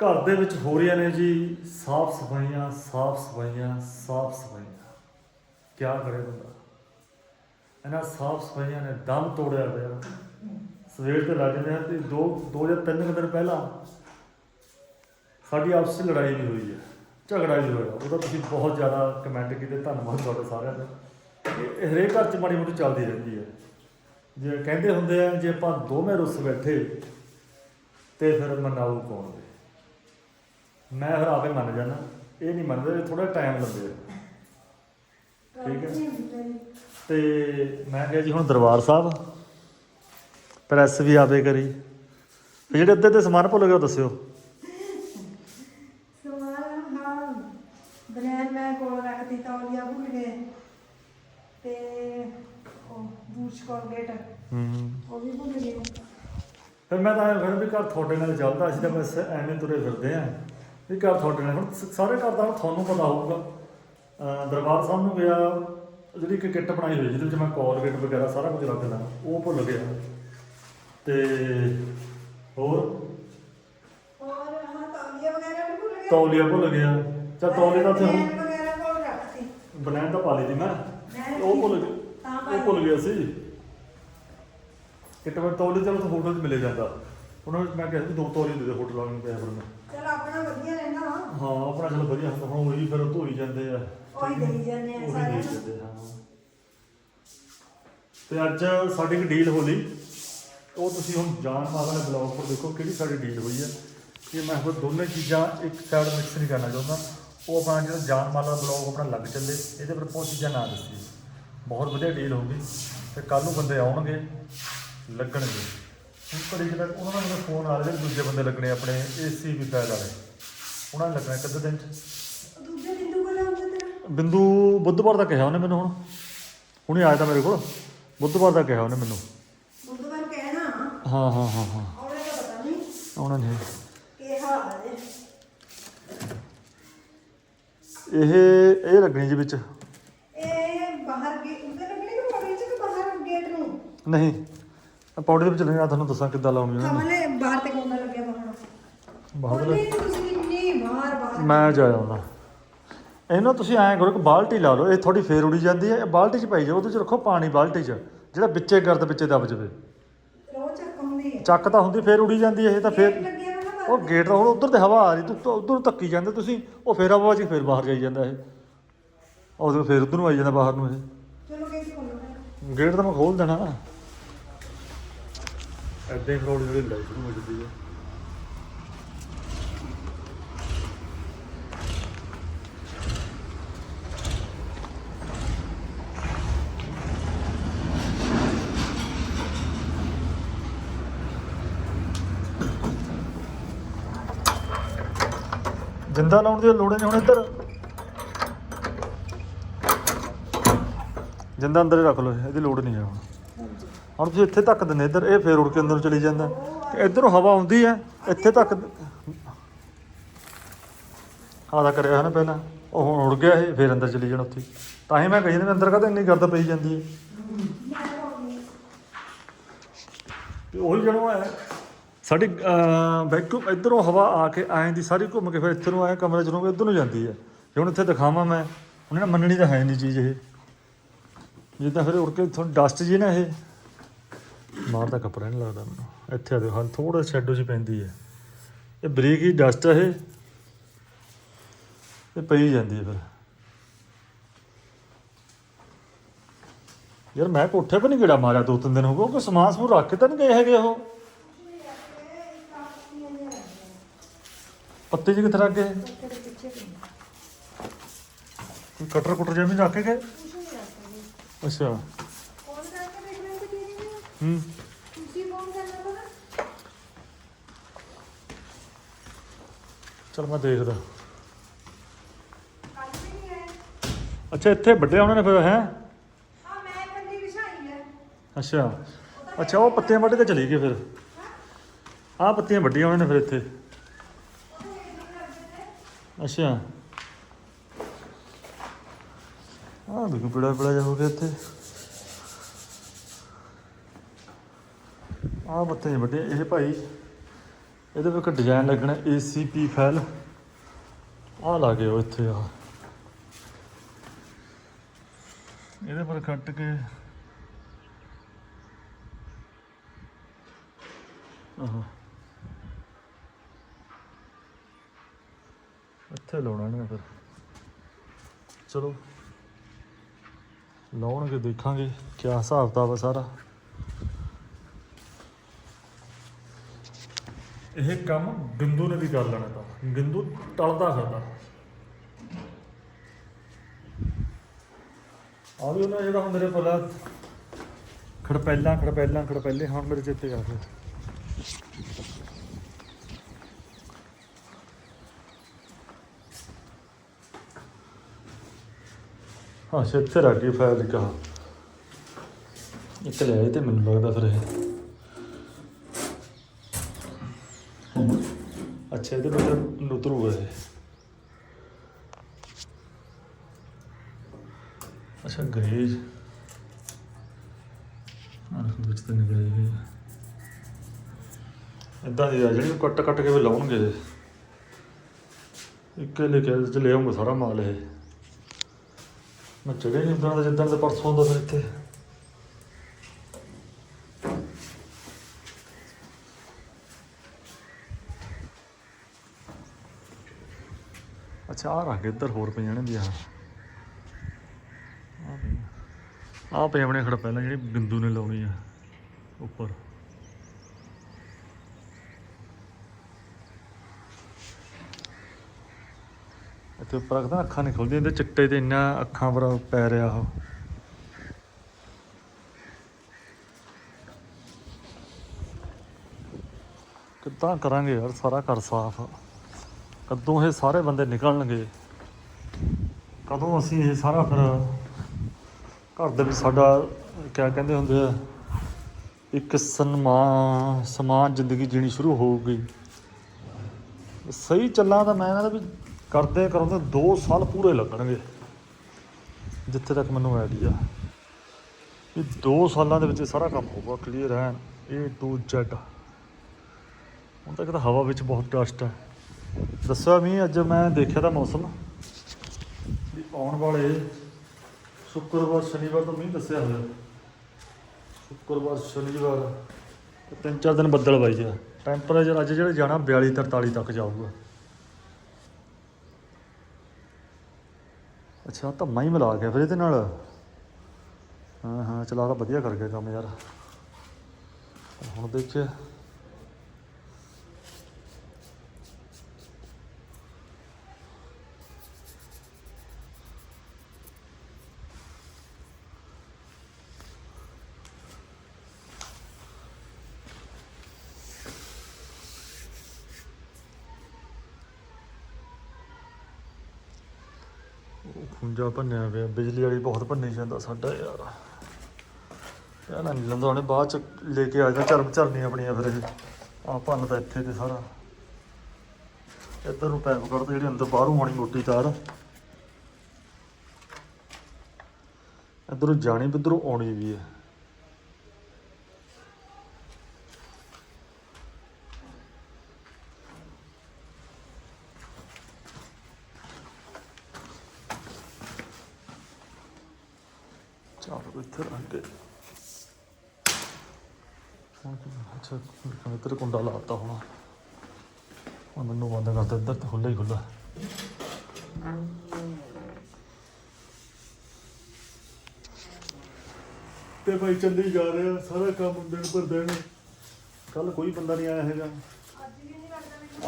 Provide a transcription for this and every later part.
ਘਰ ਦੇ ਵਿੱਚ ਹੋ ਰਹੀਆਂ ਨੇ ਜੀ, ਸਾਫ਼ ਸਫਾਈਆਂ ਸਾਫ਼ ਸਫਾਈਆਂ ਸਾਫ਼ ਸਫਾਈਆਂ। ਕੀ ਕਰੇ ਬੰਦਾ? ਇਹਨਾਂ ਸਾਫ਼ ਸਫਾਈਆਂ ਨੇ ਦਮ ਤੋੜਿਆ ਪਿਆ। ਸਵੇਰ ਤੇ ਲੱਗ ਜਾਂਦੇ ਹਨ ਤੇ ਦੋ ਦੋ ਜਾਂ ਤਿੰਨ ਕੁ ਦਿਨ ਪਹਿਲਾਂ ਸਾਡੀ ਆਪਸ ਵਿੱਚ ਲੜਾਈ ਵੀ ਹੋਈ ਹੈ, ਝਗੜਾ ਵੀ ਹੋਇਆ। ਉਹਦਾ ਤੁਸੀਂ ਬਹੁਤ ਜ਼ਿਆਦਾ ਕਮੈਂਟ ਕੀਤੇ, ਧੰਨਵਾਦ ਤੁਹਾਡੇ ਸਾਰਿਆਂ ਦਾ। ਹਰੇਕ ਘਰ 'ਚ ਮਾੜੀ ਮੋਟੀ ਚੱਲਦੀ ਰਹਿੰਦੀ ਹੈ। ਜੇ ਕਹਿੰਦੇ ਹੁੰਦੇ ਆ, ਜੇ ਆਪਾਂ ਦੋਵੇਂ ਰੁੱਸ ਬੈਠੇ ਤੇ ਫਿਰ ਮਨਾਊ ਕੌਣ ਦੇ? ਮੈਂ ਫਿਰ ਆਪੇ ਮੰਨ ਜਾਣਾ ਇਹ ਨਹੀਂ ਮੰਨਦੇ ਥੋੜਾ ਟਾਈਮ ਲੱਗੇ ਠੀਕ ਹੈ। ਤੇ ਮੈਂ ਕਿਹਾ ਜੀ ਹੁਣ ਦਰਬਾਰ ਸਾਹਿਬ ਪ੍ਰੈਸ ਵੀ ਆਪੇ ਕਰੀ। ਜਿਹੜੇ ਅੱਧੇ ਤੇ ਸਮਾਨ ਭੁੱਲ ਗਏ ਉਹ ਦੱਸਿਓ। ਸਮਾਨ ਹਾਂ ਬਨੈਣ ਮੈਂ ਕੋਲ ਰੱਖਤੀ ਤੌਲੀਆ ਭੁੱਲ ਗਏ। ਤੇ ਉਹ ਬੂਸ਼ ਕੋਲਗੇਟ ਹੂੰ। ਉਹ ਵੀ ਭੁੱਲ ਗਏ। ਫਿਰ ਮੈਂ ਤਾਂ ਐਂ ਫਿਰ ਵੀ ਘਰ ਤੁਹਾਡੇ ਨਾਲ ਚੱਲਦਾ ਅਸੀਂ ਤਾਂ ਬਸ ਐਵੇਂ ਤੁਰੇ ਫਿਰਦੇ ਆਂ। ਵੀ ਘਰ ਤੁਹਾਡੇ ਨਾਲ ਹੁਣ ਸ- ਸਾਰੇ ਘਰ ਦਾ ਹੁਣ ਤੁਹਾਨੂੰ ਪਤਾ ਹੋਊਗਾ। ਅਹ ਦਰਬਾਰ ਸਾਹਿਬ ਨੂੰ ਗਿਆ ਜਿਹੜੀ ਇੱਕ ਕਿੱਟ ਬਣਾਈ ਹੋਈ ਜਿਹਦੇ ਵਿੱਚ ਮੈਂ ਕੋਲਗੇਟ ਵਗੈਰਾ ਸਾਰਾ ਕੁਝ ਰੱਖਦਾ ਉਹ ਭੁੱਲ ਗਿਆ। ਤੇ ਹੋਰ? ਔਰ ਹਾਂ ਤੌਲੀਆ ਵਗੈਰਾ ਵੀ ਭੁੱਲ ਗਏ ਤੌਲੀਆ ਭੁੱਲ ਗਿਆ। ਚਾ ਤੌਲੀਆ ਤਾਂ ਉੱਥੇ ਹੁਣ ਵਗੈਰਾ ਕੋਲ ਰੱਖਤੀ ਬਨੈਣ ਤਾਂ ਪਾ ਲਈ ਮੈਂ। ਮੈਂ ਉਹ ਭੁੱਲ ਗਿਆ ਤਾਂ ਪਾ ਉਹ ਭੁੱਲ ਗਿਆ ਸੀ। ਕਿੱਟ ਮੈਂ ਤੌਲੀਆ ਚਲੋ ਤਾਂ ਹੋਟਲ 'ਚ ਮਿਲੇ ਜਾਂਦਾ। ਉਹਨਾਂ ਨੂੰ ਮੈਂ ਕਿਹਾ ਸੀ ਦੋ ਤੌਲੀਏ ਦੇ ਦੇ ਹੋਟਲ ਵਾਲਿਆਂ ਨੂੰ ਪਿਆ ਫਿਰ ਮੈਂ ਚਲ ਆਪਣਾ ਵਧੀਆ ਰਹਿੰਦਾ ਵਾ ਹਾਂ ਆਪਣਾ ਚਲੋ ਵਧੀਆ। ਹੁੰਦਾ ਹੁਣ ਉਹੀ ਫਿਰ ਧੋਈ ਜਾਂਦੇ ਆ। ਉਹੀ ਦੇਈ ਜਾਂਦੇ ਆ ਉਹੀ ਸਾਰਿਆਂ ਦੇਈ ਨੂੰ। ਜਾਂਦੇ ਆ, ਹਾਂ। ਤੇ ਅੱਜ ਸਾਡੀ ਇੱਕ ਡੀਲ ਹੋ ਲਈ ਉਹ ਤੁਸੀਂ ਹੁਣ ਮਾਵਾ ਦੇ ਬਲੌਗ ਪਰ ਦੇਖੋ ਕਿਹੜੀ ਸਾਡੀ ਡੀਲ ਹੋਈ ਹੈ ਕਿ ਮੈਂ ਹੁਣ ਦੋਨੇ ਚੀਜ਼ਾਂ ਇੱਕ ਸਾਈਡ ਮਿਕਸ ਨਹੀਂ ਕਰਨਾ ਚਾਹੁੰਦਾ। ਉਹ ਆਪਣਾ ਜਿਹੜਾ ਜਾਨ ਮਾਲਾ ਬਲੌਗ ਆਪਣਾ ਲੱਗ ਚੱਲੇ। ਇਹਦੇ ਪਰ ਬਹੁਤ ਚੀਜ਼ਾਂ ਨਾ ਦੱਸੀ ਬਹੁਤ ਵਧੀਆ ਡੀਲ ਹੋਊਗੀ ਤੇ ਕੱਲ ਨੂੰ ਬੰਦੇ ਆਉਣਗੇ ਲੱਗਣਗੇ। ਹੁਣ ਘੜੀ ਜਿਹੜਾ ਉਹਨਾਂ ਦਾ ਮੈਨੂੰ ਫੋਨ ਆ ਰਿਹਾ ਦੂਜੇ ਬੰਦੇ ਲੱਗਣੇ ਆਪਣੇ ਏਸੀ ਵੀ ਫੈਲ ਵਾਲੇ। ਉਹਨਾਂ ਨੇ ਲੱਗਣਾ ਅੱਧੇ ਦਿਨ ਚ? ਦੂਜੇ ਬਿੰਦੂ ਕੋਲ ਆਉਂਦਾ ਤੇਰਾ ਬਿੰਦੂ ਬੁੱਧਵਾਰ ਦਾ ਕਿਹਾ ਉਹਨੇ ਮੈਨੂੰ ਹੁਣ। ਹੁਣੇ ਆਇਆ ਤਾਂ ਮੇਰੇ ਕੋਲ। ਬੁੱਧਵਾਰ ਦਾ ਕਿਹਾ ਉਹਨੇ ਮੈਨੂੰ। ਬੁੱਧਵਾਰ ਕਹਿਣਾ। ਹਾਂ ਹਾਂ ਹਾਂ ਹਾਂ। ਉਹਨੇ ਤਾਂ ਪਤਾ ਨਹੀਂ। ਉਹਨਾਂ ਨੇ ਕੀ ਹਾਲ ਇਹ ਇਹ ਲੱਗਣੀ ਜੀ ਵਿੱਚ। ਇਹ ਬਾਹਰ ਗੇ ਉਹਦੇ ਲੱਗਣੇ ਕਿ ਕਿ ਬਾਹਰ ਗੇਟ ਨੂੰ? ਨਹੀਂ। ਪੌੜੀ ਦੇ ਵਿੱਚ ਲੱਗਣੀ ਆ ਤੁਹਾਨੂੰ ਦੱਸਾਂ ਕਿੱਦਾਂ ਲਾਉਣੀ ਉਹਨਾਂ ਨੇ ਕਮਲੇ ਬਾਹਰ ਤੇ ਕੋਨਾ ਲੱਗਿਆ ਬਾਹਰ? ਬਾਹਰ ਉਹਨੇ ਤੁਸੀਂ ਕਿੰਨੀ ਬਾਹਰ ਬਾਹਰ ਮੈਂ ਜਾ ਆਉਂਦਾ ਇਹਨੂੰ ਤੁਸੀਂ ਐਂ ਕਰੋ ਕਿ ਬਾਲਟੀ ਲਾ ਲਓ ਇਹ ਥੋੜੀ ਫੇਰ ਉੜੀ ਜਾਂਦੀ ਹੈ ਇਹ ਬਾਲਟੀ 'ਚ ਪਾਈ ਜਾਓ ਉਹਦੇ 'ਚ ਰੱਖੋ ਪਾਣੀ ਬਾਲਟੀ 'ਚ ਜਿਹੜਾ ਵਿੱਚੇ ਗਰਦ ਵਿੱਚੇ ਦਬ ਜਾਵੇ। ਚੱਕ ਹੁੰਦੀ ਹੈ। ਚੱਕ ਤਾਂ ਹੁੰਦੀ ਫੇਰ ਉੜੀ ਜਾਂਦੀ ਹੈ ਇਹ ਤਾਂ ਫੇਰ ਗੇਟ ਲੱਗਿਆ ਵਾ ਨਾ ਉਹ ਗੇਟ ਦਾ ਹੁਣ ਉਧਰ ਤੇ ਹਵਾ ਆ ਰਹੀ ਤੂੰ ਉਧਰ ਧੱਕੀ ਜਾਂਦੇ ਤੁਸੀਂ ਉਹ ਫੇਰ ਹਵਾ 'ਚ ਫੇਰ ਬਾਹਰ ਜਾਈ ਜਾਂਦਾ ਇਹ। ਉਹ ਫੇਰ ਉਧਰ ਨੂੰ ਆਈ ਜਾਂਦਾ ਬਾਹਰ ਨੂੰ ਇਹ। ਚਲੋ ਗੇਟ ਤਾਂ ਮੈਂ ਖੋਲ ਦੇਣਾ। ਐਦਾਂ ਹੀ ਫਰੋਡ ਜਿਹੜੀ ਲੜਾਈ ਸ਼ੁਰੂ ਹੋ ਜਾਂਦੀ ਹੈ ਜਿੰਦਾ ਲਾਉਣ ਦੀ ਲੋੜ ਨਹੀਂ ਹੁਣ ਇੱਧਰ। ਜਿੰਦਾ ਅੰਦਰ ਹੀ ਰੱਖ ਲਓ, ਇਹਦੀ ਲੋੜ ਨਹੀਂ ਹੈ ਹੁਣ। ਹੁਣ ਤੁਸੀਂ ਇੱਥੇ ਤੱਕ ਦਿੰਦੇ ਇੱਧਰ, ਇਹ ਫੇਰ ਉੜ ਕੇ ਅੰਦਰ ਚਲੀ ਜਾਂਦਾ। ਤੇ ਇੱਧਰੋਂ ਹਵਾ ਆਉਂਦੀ ਹੈ, ਇੱਥੇ ਤੱਕ ਆਦਾ ਕਰਿਆ ਹੈ ਨਾ ਪਹਿਲਾਂ, ਉਹ ਹੁਣ ਉੜ ਗਿਆ ਇਹ, ਫੇਰ ਅੰਦਰ ਚਲੀ ਜਾਣਾ ਉੱਥੇ। ਤਾਂ ਹੀ ਮੈਂ ਕਹੀ ਜਾਂਦਾ ਅੰਦਰ ਕਾਹਦੇ ਇੰਨੀ ਗਰਦ ਪਈ ਜਾਂਦੀ ਹੈ। ਤੇ ਉਹੀ ਜਿਹੜਾ ਹੈ, ਸਾਡੀ ਵੈਕਿਊਮ ਇੱਧਰੋਂ ਹਵਾ ਆ ਕੇ ਐਂ ਦੀ ਸਾਰੀ ਘੁੰਮ ਕੇ ਫਿਰ ਇੱਥੇ ਨੂੰ ਆਏ, ਕਮਰੇ ਚ ਨੂੰ ਇੱਧਰ ਨੂੰ ਜਾਂਦੀ ਹੈ। ਜੇ ਹੁਣ ਇੱਥੇ ਦਿਖਾਵਾਂ ਮੈਂ, ਉਹਨੇ ਨਾ ਮੰਨਣੀ ਤਾਂ ਹੈ ਨਹੀਂ ਚੀਜ਼ ਇਹ। ਜਿੱਦਾਂ ਫਿਰ ਉੜ ਕੇ ਤੁਹਾਨੂੰ ਡਸਟ ਜੀ ਨਾ ਇਹ ਮਾਰਦਾ ਕੱਪੜਾ ਨਹੀਂ ਲੱਗਦਾ ਮੈਨੂੰ। ਇੱਥੇ ਆ ਹਾਂ ਥੋੜਾ ਸ਼ੈਡੋ ਜੀ ਪੈਂਦੀ ਹੈ। ਇਹ ਬਰੀਕ ਹੀ ਡਸਟ ਹੈ ਇਹ। ਇਹ ਪਈ ਜਾਂਦੀ ਹੈ ਫਿਰ। ਯਾਰ ਮੈਂ ਕੋਠੇ 'ਤੇ ਨਹੀਂ ਗੇੜਾ ਮਾਰਿਆ ਦੋ ਤਿੰਨ ਦਿਨ ਹੋ ਗਏ ਕੋਈ ਸਮਾਨ ਸਮੂਨ ਰੱਖ ਕੇ ਤਾਂ ਨਹੀਂ ਗਏ ਹੈਗੇ ਉਹ। ਪੱਤੇ ਜੀ ਕਿੱਥੇ ਰੱਖ ਗਏ? ਕੋਈ ਕਟਰ ਕੁਟਰ ਜਿਹਾ ਵੀ ਰੱਖ ਕੇ ਗਏ? ਅੱਛਾ। ਕਿ ਹੂੰ ਤੁਸੀਂ ਫੋਨ ਕਰਨਾ ਤਾਂ ਨਾ ਚਲ ਮੈਂ ਦੇਖਦਾ। ਅੱਛਾ, ਇੱਥੇ ਵੱਡਿਆ ਉਹਨਾਂ ਨੇ ਫਿਰ, ਹੈ? ਆ ਮੈਂ ਕੰਦੀ ਵਿਛਾਈ ਹੈ ਅੱਛਾ। ਅੱਛਾ, ਉਹ ਪੱਤਿਆਂ ਵੱਢ ਕੇ ਚਲੀ ਗਏ ਫਿਰ। ਆਹ ਪੱਤੀਆਂ ਵੱਡੀਆਂ ਉਹਨਾਂ ਨੇ ਫਿਰ ਇੱਥੇ। ਅੱਛਾ। ਆਹ ਦੇਖੋ, ਪੜਾ ਪੜਾ ਜਾ ਹੋ ਗਿਆ ਇੱਥੇ। ਆਹ ਪੱਤੀਆਂ ਵੱਡੀਆਂ, ਇਹ ਭਾਈ ਇਹਦੇ ਵਿੱਚ ਡਿਜ਼ਾਈਨ ਲੱਗਣਾ ACP ਫਾਈਲ ਆ ਲਾ ਕੇ ਉਹ ਇੱਥੇ ਆ ਇਹਦੇ ਪਰ ਕੱਟ ਕੇ ਆਹ। ਇੱਥੇ ਲਾਉਣਾ ਨੇ ਫਿਰ। ਚਲੋ। ਲਾਉਣਗੇ, ਦੇਖਾਂਗੇ ਕਿਆ ਹਿਸਾਬ ਦਾ ਵਾ ਸਾਰਾ। ਇਹ ਕੰਮ ਬਿੰਦੂ ਨੇ ਵੀ ਕਰ ਲੈਣਾ ਤਾਂ। ਬਿੰਦੂ ਟਲਦਾ ਫਿਰਦਾ। ਆ ਵੀ ਉਹਨਾਂ ਜਿਹੜਾ ਹੁਣ ਮੇਰੇ ਕੋਲ ਖੜਪੈਲਾਂ ਖੜਪੈਲਾਂ, ਖੜਪੈਲੇ, ਹੁਣ ਮੇਰੇ ਚੇਤੇ ਆ ਗਏ। ਹਾਂ ਛੇਤੇ ਰੱਖ ਗਈ ਫਾਇਲ ਕਹਾ ਇੱਕ ਲੈ ਤੇ ਮੈਨੂੰ ਲੱਗਦਾ ਫਿਰ ਇਹ। ਅੱਛਾ, ਇਹਦੇ ਵਿੱਚ ਨੁਤਰੂਗਾ ਇਹ। ਅੱਛਾ, ਗਰੇਜ। ਆਹ ਵਿੱਚ ਤੇ ਨਿਕਲੇ ਇਹ ਇਦਾਂ ਦੀ ਆ ਜਿਹੜੀ ਕੱਟ ਕੱਟ ਕੇ ਵੀ ਲਾਉਣਗੇ ਇਹ। ਇੱਕੇ ਲੈ ਕੇ ਚ ਲੈ ਆਉਂਗਾ ਸਾਰਾ ਮਾਲ ਇਹ। ਮੈਂ ਚੜੇ ਨਹੀਂ ਉਦਾਂ ਦਾ, ਜਿੱਦਾਂ ਦਾ ਪਰਸੋਂ ਦਾ ਫਿਰ ਇੱਥੇ। ਅੱਛਾ ਆ ਰੱਖ ਇੱਧਰ, ਹੋਰ ਪਈਆਂ ਨੇ ਵੀ ਆਹ। ਆਹ ਪਈਆਂ। ਆਪਣੇ ਖੜ ਪਹਿਲਾਂ, ਜਿਹੜੀ ਬਿੰਦੂ ਨੇ ਲਾਉਣੀ ਆ, ਉੱਪਰ। ਇੱਥੇ ਉੱਪਰ ਰੱਖਦਾ, ਅੱਖਾਂ ਨਹੀਂ ਖੁੱਲਦੀਆਂ ਤੇ ਚਿੱਟੇ ਤੇ ਇੰਨਾ ਅੱਖਾਂ ਪਰ ਪੈ ਰਿਹਾ ਉਹ। ਕਿੱਦਾਂ ਕਰਾਂਗੇ ਯਾਰ, ਸਾਰਾ ਘਰ ਸਾਫ਼ ਕਦੋਂ ਇਹ ਸਾਰੇ ਬੰਦੇ ਨਿਕਲਣਗੇ? ਕਦੋਂ ਅਸੀਂ ਇਹ ਸਾਰਾ ਫਿਰ ਘਰ ਦੇ ਵਿੱਚ ਸਾਡਾ, ਕਿਆ ਕਹਿੰਦੇ ਹੁੰਦੇ ਆ, ਇੱਕ ਸਨਮਾਨ ਸਮਾਨ ਜ਼ਿੰਦਗੀ ਜੀਣੀ ਸ਼ੁਰੂ ਹੋਊਗੀ। ਸਹੀ ਚੱਲਾਂ ਤਾਂ ਮੈਂ ਕਹਿੰਦਾ ਵੀ ਕਰਦੇ ਕਰਾਉਂਦੇ 2 ਸਾਲ ਪੂਰੇ ਲੱਗਣਗੇ। ਜਿੱਥੇ ਤੱਕ ਮੈਨੂੰ ਆਈਡੀਆ ਵੀ 2 ਸਾਲਾਂ ਦੇ ਵਿੱਚ ਇਹ ਸਾਰਾ ਕੰਮ ਹੋਊਗਾ ਕਲੀਅਰ ਹੈ A to Z ਹੁਣ ਤੱਕ ਤਾਂ ਹਵਾ ਵਿੱਚ ਬਹੁਤ ਡਸਟ ਹੈ ਦੱਸਿਆ ਵੀ ਅੱਜ ਮੈਂ ਦੇਖਿਆ ਤਾਂ ਮੌਸਮ ਵੀ ਆਉਣ ਵਾਲੇ ਸ਼ੁੱਕਰਵਾਰ, ਸ਼ਨੀਵਾਰ ਤੋਂ ਮੀਂਹ ਦੱਸਿਆ ਹੋਇਆ। ਸ਼ੁੱਕਰਵਾਰ, ਸ਼ਨੀਵਾਰ ਤਿੰਨ ਚਾਰ ਦਿਨ ਬੱਦਲ ਬਾਈ ਜੀ। ਟੈਂਪਰੇਚਰ ਅੱਜ ਜਿਹੜਾ ਜਾਣਾ 42 43 ਤੱਕ ਜਾਊਗਾ। ਅੱਛਾ ਧੰਮਾ ਹੀ ਮਿਲਾ ਗਿਆ ਫਿਰ ਇਹਦੇ ਨਾਲ। ਹਾਂ ਹਾਂ, ਚਲਾ ਤਾਂ ਵਧੀਆ ਕਰ ਗਿਆ ਕੰਮ ਯਾਰ। ਹੁਣ ਦੇਖਿਆ ਖੁੰਝਾ ਭੰਨਿਆ ਪਿਆ। ਬਿਜਲੀ ਵਾਲੀ ਬਹੁਤ ਭੰਨੀ ਜਾਂਦਾ ਸਾਡਾ ਯਾਰ। ਇਹ ਨਾ ਨਹੀਂ ਲੰਦਾ ਉਹਨੇ ਬਾਅਦ ਚ ਲੈ ਕੇ ਆ ਜਾ ਚਰਮ ਚਰਨੀ ਆਪਣੀਆਂ ਫਿਰ ਇਹ। ਆ ਭੰਨਦਾ ਇੱਥੇ ਤੇ ਸਾਰਾ। ਇੱਧਰ ਨੂੰ ਪੈਪ ਕੱਢਦੇ ਜਿਹੜੀ ਅੰਦਰ ਬਾਹਰੋਂ ਆਉਣੀ ਮੋਟੀ ਤਾਰ। ਇੱਧਰੋਂ ਜਾਣੀ ਵੀ ਇੱਧਰੋਂ ਆਉਣੀ ਵੀ ਹੈ ਚਲੋ ਇੱਥੇ ਰੱਖ ਕੇ ਹੁਣ ਕੀ ਅੱਛਾ ਇੱਧਰ ਕੁੰਡਾ ਲਾਤਾ ਹੁਣ। ਹੁਣ ਮੈਨੂੰ ਬੰਦ ਕਰਤਾ ਇੱਧਰ ਤਾਂ ਹੀ ਖੁੱਲ੍ਹਾ। ਤੇ ਭਾਈ ਚੱਲੀ ਜਾ ਰਿਹਾ, ਸਾਰਾ ਕੰਮ ਦਿਨ ਪਰ ਦਿਨ। ਕੱਲ ਕੋਈ ਬੰਦਾ ਨਹੀਂ ਆਇਆ ਹੈਗਾ। ਅੱਜ ਵੀ ਨਹੀਂ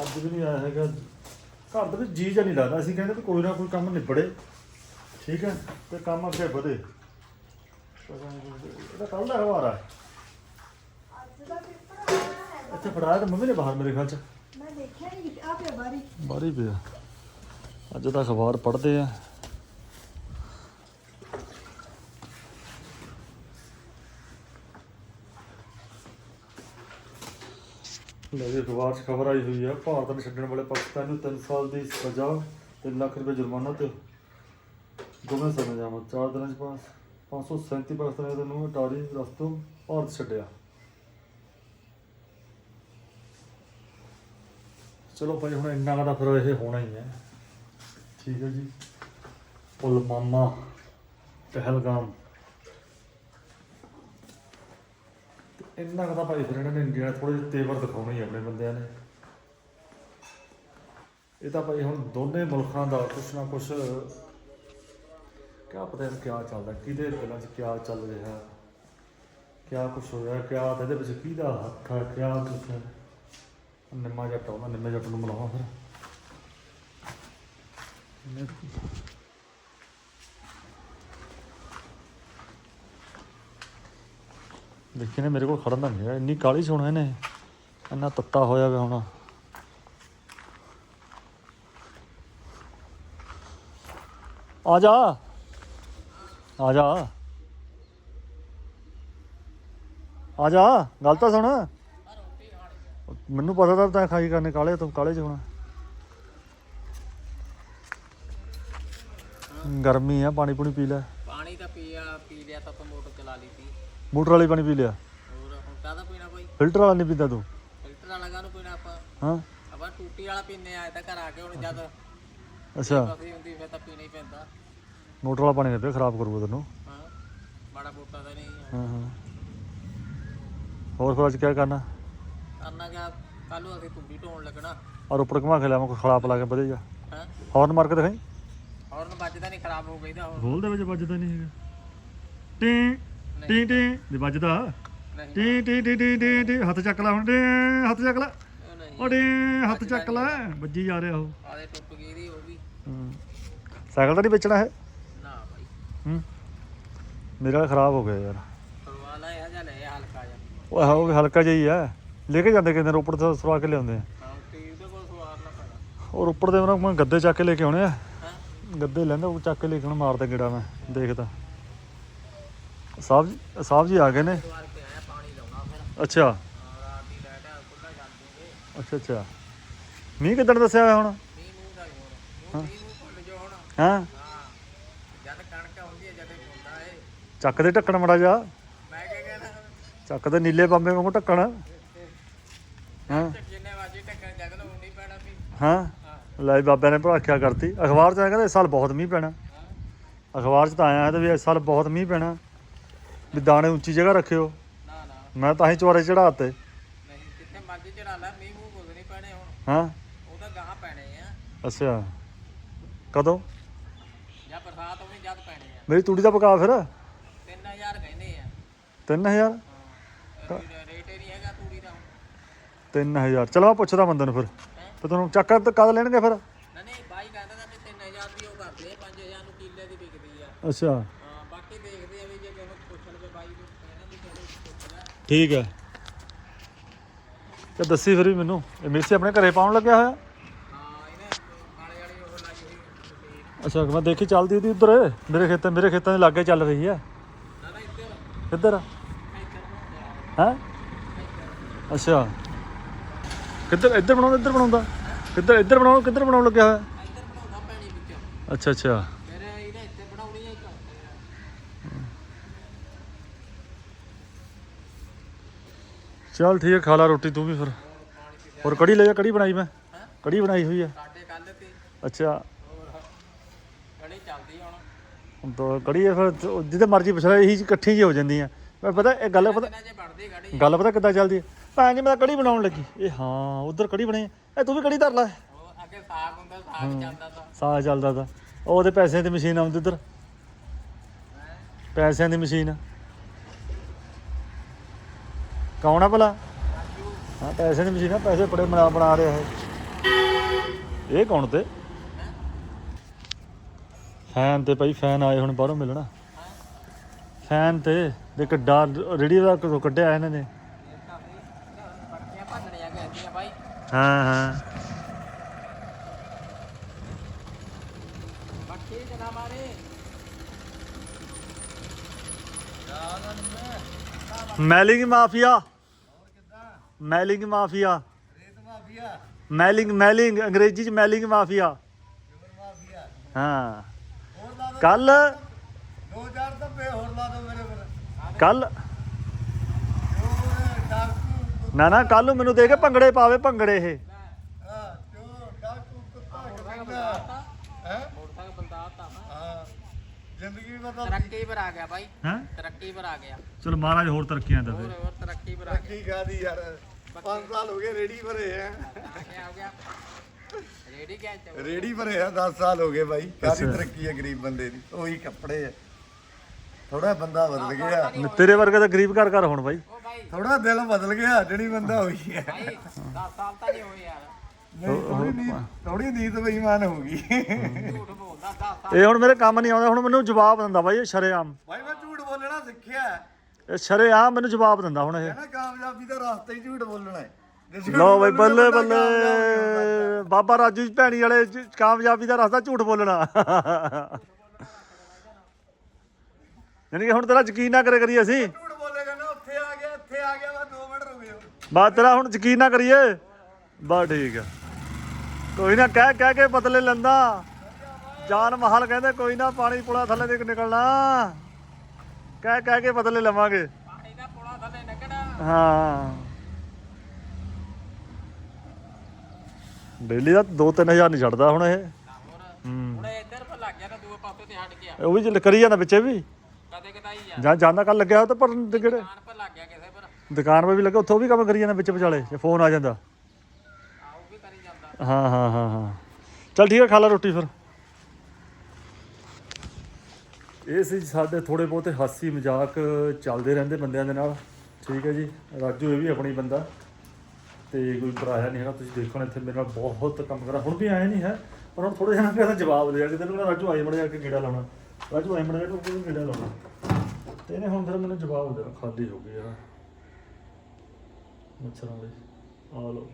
ਅੱਜ ਵੀ ਨਹੀਂ ਆਇਆ ਹੈਗਾ। ਘਰ ਦੇ ਵਿੱਚ ਜੀ ਜਾਂ ਨਹੀਂ ਲੱਗਦਾ, ਅਸੀਂ ਕਹਿੰਦੇ ਵੀ ਕੋਈ ਨਾ ਕੋਈ ਕੰਮ ਨਿਬੜੇ। ਠੀਕ ਹੈ, ਤੇ ਕੰਮ ਅੱਗੇ ਵਧੇ। ਇਹਦਾ ਕੱਲ ਦਾ ਹਵਾਰਾ ਅੱਜ ਦਾ ਪੇਪਰ ਆਇਆ ਹੈ ਇੱਥੇ ਫੜਾਇਆ ਤਾਂ ਮੰਮੀ ਨੇ ਬਾਹਰ ਮੇਰੇ ਖਿਆਲ ਚ। ਮੈਂ ਦੇਖਿਆ ਨਹੀਂ ਆ ਪਿਆ ਬਾਰੀ ਬਾਹਰ ਹੀ ਪਿਆ। ਅੱਜ ਤਾਂ ਅਖਬਾਰ ਪੜ੍ਹਦੇ ਆ। ਜੀ ਅਖਬਾਰ 'ਚ ਖਬਰ ਆਈ ਹੋਈ ਆ। ਭਾਰਤ ਨੂੰ ਛੱਡਣ ਵਾਲੇ ਪਾਕਿਸਤਾਨ ਨੂੰ 3 ਸਾਲ ਦੀ ਸਜ਼ਾ ਤੇ ਲੱਖ ਰੁਪਏ ਜੁਰਮਾਨਾ ਤੇ ਦੋਵੇਂ ਸਮੇਂ ਜਾਮਾ ਚਾਰ ਦਿਨਾਂ 'ਚ ਪਾਸ। 537 ਪਾਕਿਸਤਾਨੀਆਂ ਨੂੰ ਅਟਾਰੀ ਰਸਤੋਂ ਭਾਰਤ ਛੱਡਿਆ। ਚਲੋ ਭਾਈ ਹੁਣ ਇੰਨਾ ਕੁ ਫਿਰ ਇਹ ਹੋਣਾ ਹੀ ਹੈ। ਠੀਕ ਹੈ ਜੀ। ਪੁਲਵਾਮਾ, ਪਹਿਲਗਾਮ। ਇੰਨਾ ਕੁ ਤਾਂ ਭਾਈ ਫਿਰ ਇਹਨਾਂ ਨੇ ਇੰਡੀਆ ਨੇ ਥੋੜੇ ਜਿਹੇ ਤੇਵਰ ਦਿਖਾਉਣੇ ਹੀ ਆਪਣੇ ਬੰਦਿਆਂ ਨੇ। ਇਹ ਤਾਂ ਭਾਈ ਹੁਣ ਦੋਨੇ ਮੁਲਕਾਂ ਦਾ ਕੁਛ ਨਾ ਕੁਛ ਕਿਆ ਪਤਾ ਨਹੀਂ ਕਿਆ ਚੱਲਦਾ, ਕਿਹਦੇ ਦਿਲਾਂ 'ਚ ਕਿਆ ਚੱਲ ਰਿਹਾ, ਕਿਆ ਕੁਛ ਹੋਇਆ, ਕਿਆ ਇਹਦੇ ਵਿੱਚ ਕਿਹਦਾ ਹੱਥ ਹੈ ਕਿਆ ਕੁਛ ਹੈ ਨਿੰਮਾ ਜੱਟ ਆਉਂਦਾ ਨਿੰਮੇ ਜੱਟ ਨੂੰ ਮਿਲਾਵਾਂ ਫਿਰ। ਦੇਖੀ ਨੇ, ਮੇਰੇ ਕੋਲ ਖੜਨ ਦਾ ਨਹੀਂ ਹੈਗਾ। ਇੰਨੀ ਕਾਲੀ ਸੋਣਾ ਇਹਨੇ। ਇੰਨਾ ਤੱਤਾ ਹੋਇਆ ਵਾ ਹੁਣ। ਆ ਜਾ। ਆ ਜਾ। ਆ ਜਾ। ਗੱਲ ਤਾਂ ਸੁਣ। ਮੈਨੂੰ ਪਤਾ ਤਾਂ ਤੈਂ ਖਾਈ ਕਰਨੇ ਕਾਲੇ ਤੂੰ ਕਾਲੇ ਚ ਹੋਣਾ। ਗਰਮੀ ਆ ਪਾਣੀ ਪੂਣੀ ਪੀ ਲੈ। ਪਾਣੀ ਤਾਂ ਪੀਆ ਪੀ ਲਿਆ ਤਾਂ ਆਪਾਂ ਮੋਟਰ ਚਲਾ ਲਈ ਸੀ। ਮੋਟਰ ਵਾਲੀ ਪਾਣੀ ਪੀ ਲਿਆ। ਹੋਰ ਹੁਣ ਕਾਹਦਾ ਪੀਣਾ ਕੋਈ ਫਿਲਟਰ ਵਾਲਾ ਨਹੀਂ ਪੀਂਦਾ ਤੂੰ। ਫਿਲਟਰ ਵਾਲਾ ਕਾਹਨੂੰ ਪੀਣਾ ਆਪਾਂ? ਹਾਂ। ਆਪਾਂ ਟੂਟੀ ਵਾਲਾ ਪੀਨੇ ਆ ਤਾਂ ਘਰ ਆ ਕੇ ਹੁਣ ਜਦ ਅੱਛਾ। ਫਸੀ ਹੁੰਦੀ ਫਿਰ ਤਾਂ ਪੀਣਾ ਹੀ ਪੈਂਦਾ। ਮੋਟਰ ਵਾਲਾ ਪਾਣੀ ਨਹੀਂ ਪੀ ਖਰਾਬ ਕਰੂਗਾ ਤੈਨੂੰ। ਹਾਂ। ਮਾੜਾ ਮੋਟਾ ਤਾਂ ਨਹੀਂ। ਹਾਂ ਹਾਂ। ਹੋਰ ਫਿਰ ਅੱਜ ਕੀ ਕਰਨਾ? ਕਰਨਾ ਕਿਆ ਕੱਲ ਨੂੰ ਅਸੀਂ ਟੂਟੀ ਢੋਣ ਲੱਗਣਾ। ਔਰ ਉੱਪਰ ਘੁਮਾ ਕੇ ਲਿਆਵਾਂ ਕੋਈ ਖਰਾਬ ਲਾ ਕੇ ਵਧੇ ਜਾ। ਹਾਂ? ਹੌਰਨ ਮਾਰ ਕੇ ਦਿਖਾਈ। ਹੌਰਨ ਵੱਜਦਾ ਨਹੀਂ ਖਰਾਬ ਹੋ ਗਈ ਦਾ ਹੋਰ। ਹੋਲ ਦੇ ਵਿੱਚ ਵੱਜਦਾ ਨਹੀਂ ਹੈਗਾ। ਟੀ ਟੀ ਟੀ। ਦੇ ਵੱਜਦਾ। ਨਹੀਂ। ਟੀ ਟੀ ਟੀ ਟੀ ਟੀ ਟੀ। ਹੱਥ ਚੱਕ ਲੈ ਹੁਣ ਟੀ ਹੱਥ ਚੱਕ ਲੈ। ਉਹ ਨਹੀਂ। ਓ ਟੀ ਹੱਥ ਚੱਕ ਲੈ। ਵੱਜੀ ਜਾ ਰਿਹਾ ਉਹ। ਆਦੇ ਟੁੱਟ ਗਈ ਦੀ ਉਹ ਵੀ। ਹੂੰ। ਸਾਈਕਲ ਤਾਂ ਨਹੀਂ ਵੇਚਣਾ ਹੈ ਨਾ ਭਾਈ ਹੂੰ। ਮੇਰਾ ਖਰਾਬ ਹੋ ਗਿਆ ਯਾਰ। ਕਰਵਾ ਲੈ ਆ ਜਾ ਲੈ ਹਲਕਾ ਜਾ ਉਹ ਆਹ ਉਹ ਵੀ ਹਲਕਾ ਜਿਹਾ ਹੀ ਹੈ ਲੈ ਕੇ ਜਾਂਦੇ ਕਿਤੇ ਰੋਪੜ ਤੋਂ ਸਵਾ ਕੇ ਲਿਆਉਂਦੇ ਆ। ਹਾਂ ਟੀਵ ਦੇ ਕੋਲ ਸਵਾਰ ਨਾ ਪੈਣਾ। ਉਹ ਰੋਪੜ ਦੇ ਉਹਨਾਂ ਮੈਂ ਗੱਦੇ ਚੱਕ ਕੇ ਲੈ ਕੇ ਆਉਣੇ ਆ। ਗੱਦੇ ਲੈਂਦਾ ਉਹ ਚੱਕ ਕੇ ਲੈ ਕੇ ਹੁਣ ਮਾਰਦਾ ਗੇੜਾ ਮੈਂ ਦੇਖਦਾ। ਸਾਹਿਬ ਜੀ ਸਾਹਿਬ ਜੀ ਆ ਗਏ ਨੇ। ਸਵਾਰ ਕੇ ਆਇਆ ਪਾਣੀ ਲਾਉਣਾ ਫਿਰ। ਅੱਛਾ। ਹਾਂ, ਰਾਤ ਦੀ ਲਾਈਟ ਆ ਖੁੱਲਾ ਜਾਂਦੇ ਅੱਛਾ ਅੱਛਾ। ਮੀਂਹ ਕਿੱਦਣ ਦੱਸਿਆ ਹੋਇਆ ਹੁਣ? ਮੀਂਹ ਮੂੰਹ ਦਾ ਹੀ ਹੁਣ। ਹੁਣ ਮੀਂਹ ਮੂੰਹ ਭੁੱਲ ਜਾ ਹੁਣ। ਹਾਂ। ਹਾਂ। ਜਦ ਕਣਕ ਆਉਂਦੀ ਹੈ ਜਦ ਹੁੰਦਾ ਏ। ਚੱਕ ਦੇ ਢੱਕਣ ਮੜਾ ਜਾ। ਮੈਂ ਕੀ ਕਹਿਣਾ? ਚੱਕ ਦੇ ਨੀਲੇ ਬੰਬੇ ਵਾਂਗੂ ਢੱਕਣ। ਹਾਂ। ਤੇ ਜਿੰਨੇ ਵਾਜੀ ਟੱਕਣ ਜਗ ਲੋ ਨਹੀਂ ਪੈਣਾ ਵੀ। ਹਾਂ। ਹਾਂ ਲੈ ਬਾਬਿਆਂ ਨੇ ਭਰਾਖਿਆ ਕਰਤੀ। ਅਖਬਾਰ 'ਚ ਆਇਆ ਕਹਿੰਦਾ ਇਸ ਸਾਲ ਬਹੁਤ ਮੀਂਹ ਪੈਣਾ। ਅਖਬਾਰ 'ਚ ਤਾਂ ਆਇਆ ਹੈ ਤੇ ਵੀ ਇਸ ਸਾਲ ਬਹੁਤ ਮੀਂਹ ਪੈਣਾ। ਵੀ ਦਾਣੇ ਉੱਚੀ ਜਗ੍ਹਾ ਰੱਖਿਓ। ਨਾ ਨਾ। ਮੈਂ ਤਾਂ ਹੀ ਚੁਆਰੇ ਚੜਾਤੇ ਨਹੀਂ ਜਿੱਥੇ ਮਰਜ਼ੀ ਚੜਾ ਲੈ ਮੀਂਹ ਮੂੰਹ ਕੁਝ ਨਹੀਂ ਪੈਣੇ ਹੁਣ। ਹਾਂ। ਉਹ ਤਾਂ ਗਾਹ ਪੈਣੇ ਆ। ਅੱਛਾ। ਕਦੋਂ? ਜਾਂ ਬਰਸਾਤ ਹੋਣੀ ਜਦ ਪੈਣੇ ਆ। ਮੇਰੀ ਤੂੜੀ ਦਾ ਪਕਾ ਫਿਰ। 3000 ਕਹਿੰਦੇ ਆ। 3000 ਹਾਂ ਰੇਟ ਹੀ ਨਹੀਂ ਹੈਗਾ ਤੂੜੀ ਦਾ ਹੁਣ 3000 ਚਲੋ ਮੈਂ ਪੁੱਛਦਾ ਬੰਦੇ ਨੂੰ ਫਿਰ। ਤੇ ਤੁਹਾਨੂੰ ਚੱਕ ਤੇ ਕਦ ਲੈਣਗੇ ਫਿਰ? ਨਾ ਨਹੀਂ ਬਾਈ ਕਹਿੰਦਾ ਤਾਂ ਵੀ 3000 ਦੀ ਉਹ ਕਰਦੇ 5000 ਨੂੰ ਕਿੱਲੇ ਦੀ ਵਿਕਦੀ ਆ। ਅੱਛਾ। ਹਾਂ ਬਾਕੀ ਦੇਖਦੇ ਆ ਵੀ ਜੇ ਕਿਸੇ ਨੂੰ ਪੁੱਛਣ ਵੀ ਬਾਈ ਨੂੰ ਕਹਿਣਾ ਵੀ ਕਿਸੇ ਨੂੰ ਪੁੱਛ ਲੈ। ਠੀਕ ਹੈ। ਤੇ ਦੱਸੀ ਫਿਰ ਵੀ ਮੈਨੂੰ ਇਹ ਮਿਰਸੀ ਆਪਣੇ ਘਰੇ ਪਾਉਣ ਲੱਗਿਆ ਹੋਇਆ? ਹਾਂ ਇਹਨੇ ਕਾਲੇ ਵਾਲੀ ਉਹ ਲਾਈ ਹੋਈ ਅੱਛਾ ਮੈਂ ਦੇਖੀ ਚੱਲਦੀ ਉਹਦੀ ਉਧਰ। ਮੇਰੇ ਖੇਤਾਂ ਮੇਰੇ ਖੇਤਾਂ ਦੇ ਲਾਗੇ ਚੱਲ ਰਹੀ ਹੈ। ਨਾ ਨਾ ਇੱਧਰ। ਇੱਧਰ ਹੈ? ਅੱਛਾ। ਕਿੱਧਰ ਇੱਧਰ ਬਣਾਉਂਦਾ ਇੱਧਰ ਬਣਾਉਂਦਾ? ਕਿੱਧਰ ਇੱਧਰ ਬਣਾਉਣ ਕਿੱਧਰ ਬਣਾਉਣ ਲੱਗਿਆ ਹੋਇਆ? ਅੱਛਾ ਅੱਛਾ। ਚੱਲ ਠੀਕ ਹੈ ਖਾ ਲਾ ਰੋਟੀ ਤੂੰ ਵੀ ਫਿਰ। ਹੋਰ ਕੜੀ ਲੈ ਜਾ ਕੜੀ ਬਣਾਈ ਮੈਂ? ਕੜੀ ਬਣਾਈ ਹੋਈ ਹੈ ਸਾਡੇ ਕੱਲ ਤੇ ਅੱਛਾ। ਕੜੀ ਚੱਲਦੀ ਹੁਣ ਤਾਂ ਕੜੀ ਫਿਰ ਜੋ- ਜਿੱਥੇ ਮਰਜ਼ੀ ਪੁੱਛ ਲੈ ਇਹੀ ਇਕੱਠੀ ਜੀ ਹੋ ਜਾਂਦੀਆਂ ਮੈਂ ਪਤਾ ਇਹ ਗੱਲ ਪਤਾ ਗੱਲ ਪਤਾ ਕਿੱਦਾਂ ਚੱਲਦੀ ਹੈ ਭੈਣ ਜੀ ਮੈਂ ਤਾਂ ਕੜੀ ਬਣਾਉਣ ਲੱਗੀ। ਇਹ ਹਾਂ, ਉਧਰ ਕੜੀ ਬਣੀ। ਇਹ ਤੂੰ ਵੀ ਕੜੀ ਧਰ ਲੈ। ਉਹ ਅੱਗੇ ਸਾਗ ਹੁੰਦਾ ਸਾਗ ਚੱਲਦਾ ਤਾਂ। ਸਾਹ ਚੱਲਦਾ ਤਾਂ ਉਹਦੇ ਪੈਸਿਆਂ ਦੀ ਮਸ਼ੀਨ ਆਉਂਦੀ ਉਧਰ। ਪੈਸਿਆਂ ਦੀ ਮਸ਼ੀਨ। ਕੌਣ ਆ ਭਲਾ? ਹਾਂ, ਪੈਸਿਆਂ ਦੀ ਮਸ਼ੀਨ ਆ, ਪੈਸੇ ਬੜੇ ਬਣਾ ਬਣਾ ਰਿਹਾ ਹੈ ਇਹ ਕੌਣ ਤੇ? ਫੈਨ ਤੇ ਭਾਈ, ਫੈਨ ਆਏ ਹੁਣ ਬਾਹਰੋਂ ਮਿਲਣਾ। ਫੈਨ ਤੇ ਦੇ ਕੱਡਾ ਰੇੜੀ ਦਾ ਕੱਢਿਆ ਇਹਨਾਂ ਨੇ। ਹਾਂ ਹਾਂ। ਪੱਕੀ ਜਨਾ ਮਾਰੇ। Mailing mafia. Mailing mafia. Mailing mailing ਅੰਗਰੇਜ਼ੀ ਚ ਮੈਲਿੰਗ ਮਾਫੀਆ। ਹਾਂ। ਕੱਲ 2000 ਤਾਂ ਹੋਰ ਲਾ ਦੋ ਮੇਰੇ ਕੱਲ। ਡਾਕੂ ਨਾ ਨਾ ਕੱਲ ਨੂੰ ਮੈਨੂੰ ਦੇ ਕੇ ਭੰਗੜੇ ਪਾਵੇ ਭੰਗੜੇ ਇਹ। ਜ਼ਿੰਦਗੀ ਬਦਲ ਤਰੱਕੀ ਪਰ ਆ ਗਿਆ ਬਾਈ। ਹੈ? ਤਰੱਕੀ ਪਰ ਆ ਗਿਆ। ਚਲ ਮਹਾਰਾਜ ਹੋਰ ਤਰੱਕੀਆਂ ਹੋਰ ਦੇਵੇ। ਹੋਰ ਤਰੱਕੀ ਪਰ ਆ ਗਿਆ। ਕੀ ਖਾਦੀ ਯਾਰ? 5 ਸਾਲ ਹੋ ਗਏ ਰੇੜੀ ਭਰੇ ਆ। ਆ ਗਿਆ। ਹੋ ਗਿਆ ਰੇਡੀ ਕਿਆ ਚ ਰੇੜੀ ਭਰੇ ਆ 10 ਸਾਲ ਹੋ ਗਏ ਬਾਈ। ਕਾਦੀ ਅੱਛਾ। ਤਰੱਕੀ ਹੈ ਗਰੀਬ ਬੰਦੇ ਦੀ? ਉਹੀ ਕੱਪੜੇ ਆ। ਥੋੜਾ ਬੰਦਾ ਬਦਲ ਗਿਆ। ਤੇਰੇ ਵਰਗਾ ਤਾਂ ਗਰੀਬ ਘਰ ਘਰ ਹੁਣ ਬਾਈ। ਉਹ ਥੋੜਾ ਦਿਲ ਬਦਲ ਗਿਆ ਜਿਹੜੀ ਬੰਦਾ ਹੋਈ ਹੈ। ਬਾਈ 10 ਸਾਲ ਤਾਂ ਨਹੀਂ ਹੋਏ ਯਾਰ। ਨਹੀਂ ਥੋੜੀ ਨੀਂਦ ਥੋੜੀ ਨੀਂਦ ਬੇਈਮਾਨ ਹੋ ਗਈ। ਝੂਠ ਬੋਲਦਾ 10 ਸਾਲ ਇਹ ਹੁਣ ਮੇਰੇ ਕੰਮ ਨਹੀਂ ਆਉਂਦਾ ਹੁਣ ਮੈਨੂੰ ਜਵਾਬ ਦਿੰਦਾ ਬਾਈ ਇਹ ਸ਼ਰੇਆਮ। ਬਾਈ ਮੈਂ ਝੂਠ ਬੋਲਣਾ ਸਿੱਖਿਆ। ਹੈ ਇਹ ਸ਼ਰੇਆਮ ਮੈਨੂੰ ਜਵਾਬ ਦਿੰਦਾ ਹੁਣ ਇਹ। ਕਹਿੰਦਾ ਕਾਮਯਾਬੀ ਦਾ ਰਸਤਾ ਹੀ ਝੂਠ ਬੋਲਣਾ ਹੈ। ਜੇ ਝੂਠ ਲੋ ਬਈ ਬੋਲੂਗਾ ਬੱਲੇ ਬੰਦਾ ਕਾਮਯਾਬ ਨਹੀਂ ਹੋ ਸਕਦਾ। ਬੱਲੇ ਬਾਬਾ ਰਾਜੂ ਜੀ ਭੈਣੀ ਵਾਲੇ ਕਾਮਯਾਬੀ ਦਾ ਰਸਤਾ ਝੂਠ ਬੋਲਣਾ। ਯਾਨੀ ਕਿ ਹੁਣ ਤੇਰਾ ਯਕੀਨ ਨਾ ਕਰੇ ਕਰੀਏ ਅਸੀਂ। ਝੂਠ ਬੋਲੇਗਾ ਨਾ ਉੱਥੇ ਆ ਗਿਆ ਇੱਥੇ ਆ ਗਿਆ ਬਸ 2 ਮਿੰਟ ਰੁਕ ਜਾਓ ਬਸ ਤੇਰਾ ਹੁਣ ਯਕੀਨ ਨਾ ਕਰੀਏ। ਬਸ ਠੀਕ ਆ। ਕੋਈ ਨਾ ਕਹਿ ਕਹਿ ਕੇ ਬਦਲੇ ਲੈਂਦਾ। ਜਾਨ ਮਹਲ ਕਹਿੰਦੇ ਕੋਈ ਨਾ ਪਾਣੀ ਪੁਲਾ ਥੱਲੇ ਦੇ ਨਿਕਲਣਾ। ਕਹਿ ਕਹਿ ਕੇ ਬਦਲੇ ਲਵਾਂਗੇ। ਪਾਣੀ ਦਾ ਪੁੜਾ ਥੱਲੇ ਨਿਕਣਾ ਹਾਂ। ਡੇਲੀ ਦਾ 2-3000 ਨਹੀਂ ਛੱਡਦਾ ਹੁਣ ਇਹ। ਹੂੰ। ਹੁਣ ਇੱਧਰ ਪਰ ਲੱਗ ਗਿਆ ਨਾ ਦੂਏ ਪਾਸੇ ਤੇ ਹਟ ਗਿਆ। ਉਹ ਵੀ ਕਰੀ ਜਾਂਦਾ ਵਿੱਚੇ ਵੀ। ਆ। ਜਾਂ ਜਾਂਦਾ ਕੱਲ ਲੱਗਿਆ ਉਹ ਤਾਂ ਪਰ ਕਿਹੜੇ? ਦੁਕਾਨ ਪਰ ਲੱਗ ਗਿਆ ਕਿਸੇ ਪਰ। ਦੁਕਾਨ 'ਤੇ ਵੀ ਲੱਗਾ ਉੱਥੋਂ ਵੀ ਕੰਮ ਕਰੀ ਜਾਂਦਾ ਵਿੱਚ ਵਿਚਾਲੇ ਜੇ ਫੋਨ ਆ ਜਾਂਦਾ। ਆ ਉਹ ਵੀ ਕਰੀ ਜਾਂਦਾ। ਹਾਂ ਹਾਂ ਹਾਂ ਹਾਂ। ਚੱਲ ਠੀਕ ਹੈ ਖਾ ਲਾ ਰੋਟੀ ਫਿਰ। ਇਹ ਸੀ ਸਾਡੇ ਥੋੜੇ ਬਹੁਤੇ ਹਾਸੀ ਮਜ਼ਾਕ ਚੱਲਦੇ ਰਹਿੰਦੇ ਬੰਦਿਆਂ ਦੇ ਨਾਲ। ਠੀਕ ਹੈ ਜੀ ਰਾਜੂ ਇਹ ਵੀ ਆਪਣੀ ਬੰਦਾ। ਤੇ ਕੋਈ ਪਰਾਇਆ ਨਹੀਂ ਹੈਗਾ ਤੁਸੀਂ ਦੇਖੋ ਨਾ ਇੱਥੇ ਮੇਰੇ ਨਾਲ ਬਹੁਤ ਕੰਮ ਕਰਾ। ਹੁਣ ਵੀ ਆਇਆ ਨਹੀਂ ਹੈ ਪਰ ਹੁਣ ਥੋੜੇ ਜਿਹਾ ਕਹਿੰਦਾ ਜਵਾਬ ਦੇ ਕਿ ਤੈਨੂੰ ਕਹਿੰਦਾ ਰਾਜੂ ਆਈ ਮੜ ਜਾ ਕੇ ਗੇੜਾ ਲਾਉਣਾ। ਰਾਜੂ ਆਈ ਮੜ ਜਾ ਕੇ ਗੇੜਾ ਲਾਉਣਾ? ਤੇ ਇਹਨੇ ਹੁਣ ਫਿਰ ਮੈਨੂੰ ਜਵਾਬ ਦੇਣਾ, ਖਾਲੀ ਹੋ ਗਈ ਆ। ਮੱਛਰਾਂ ਲਈ। ਆ ਲਓ।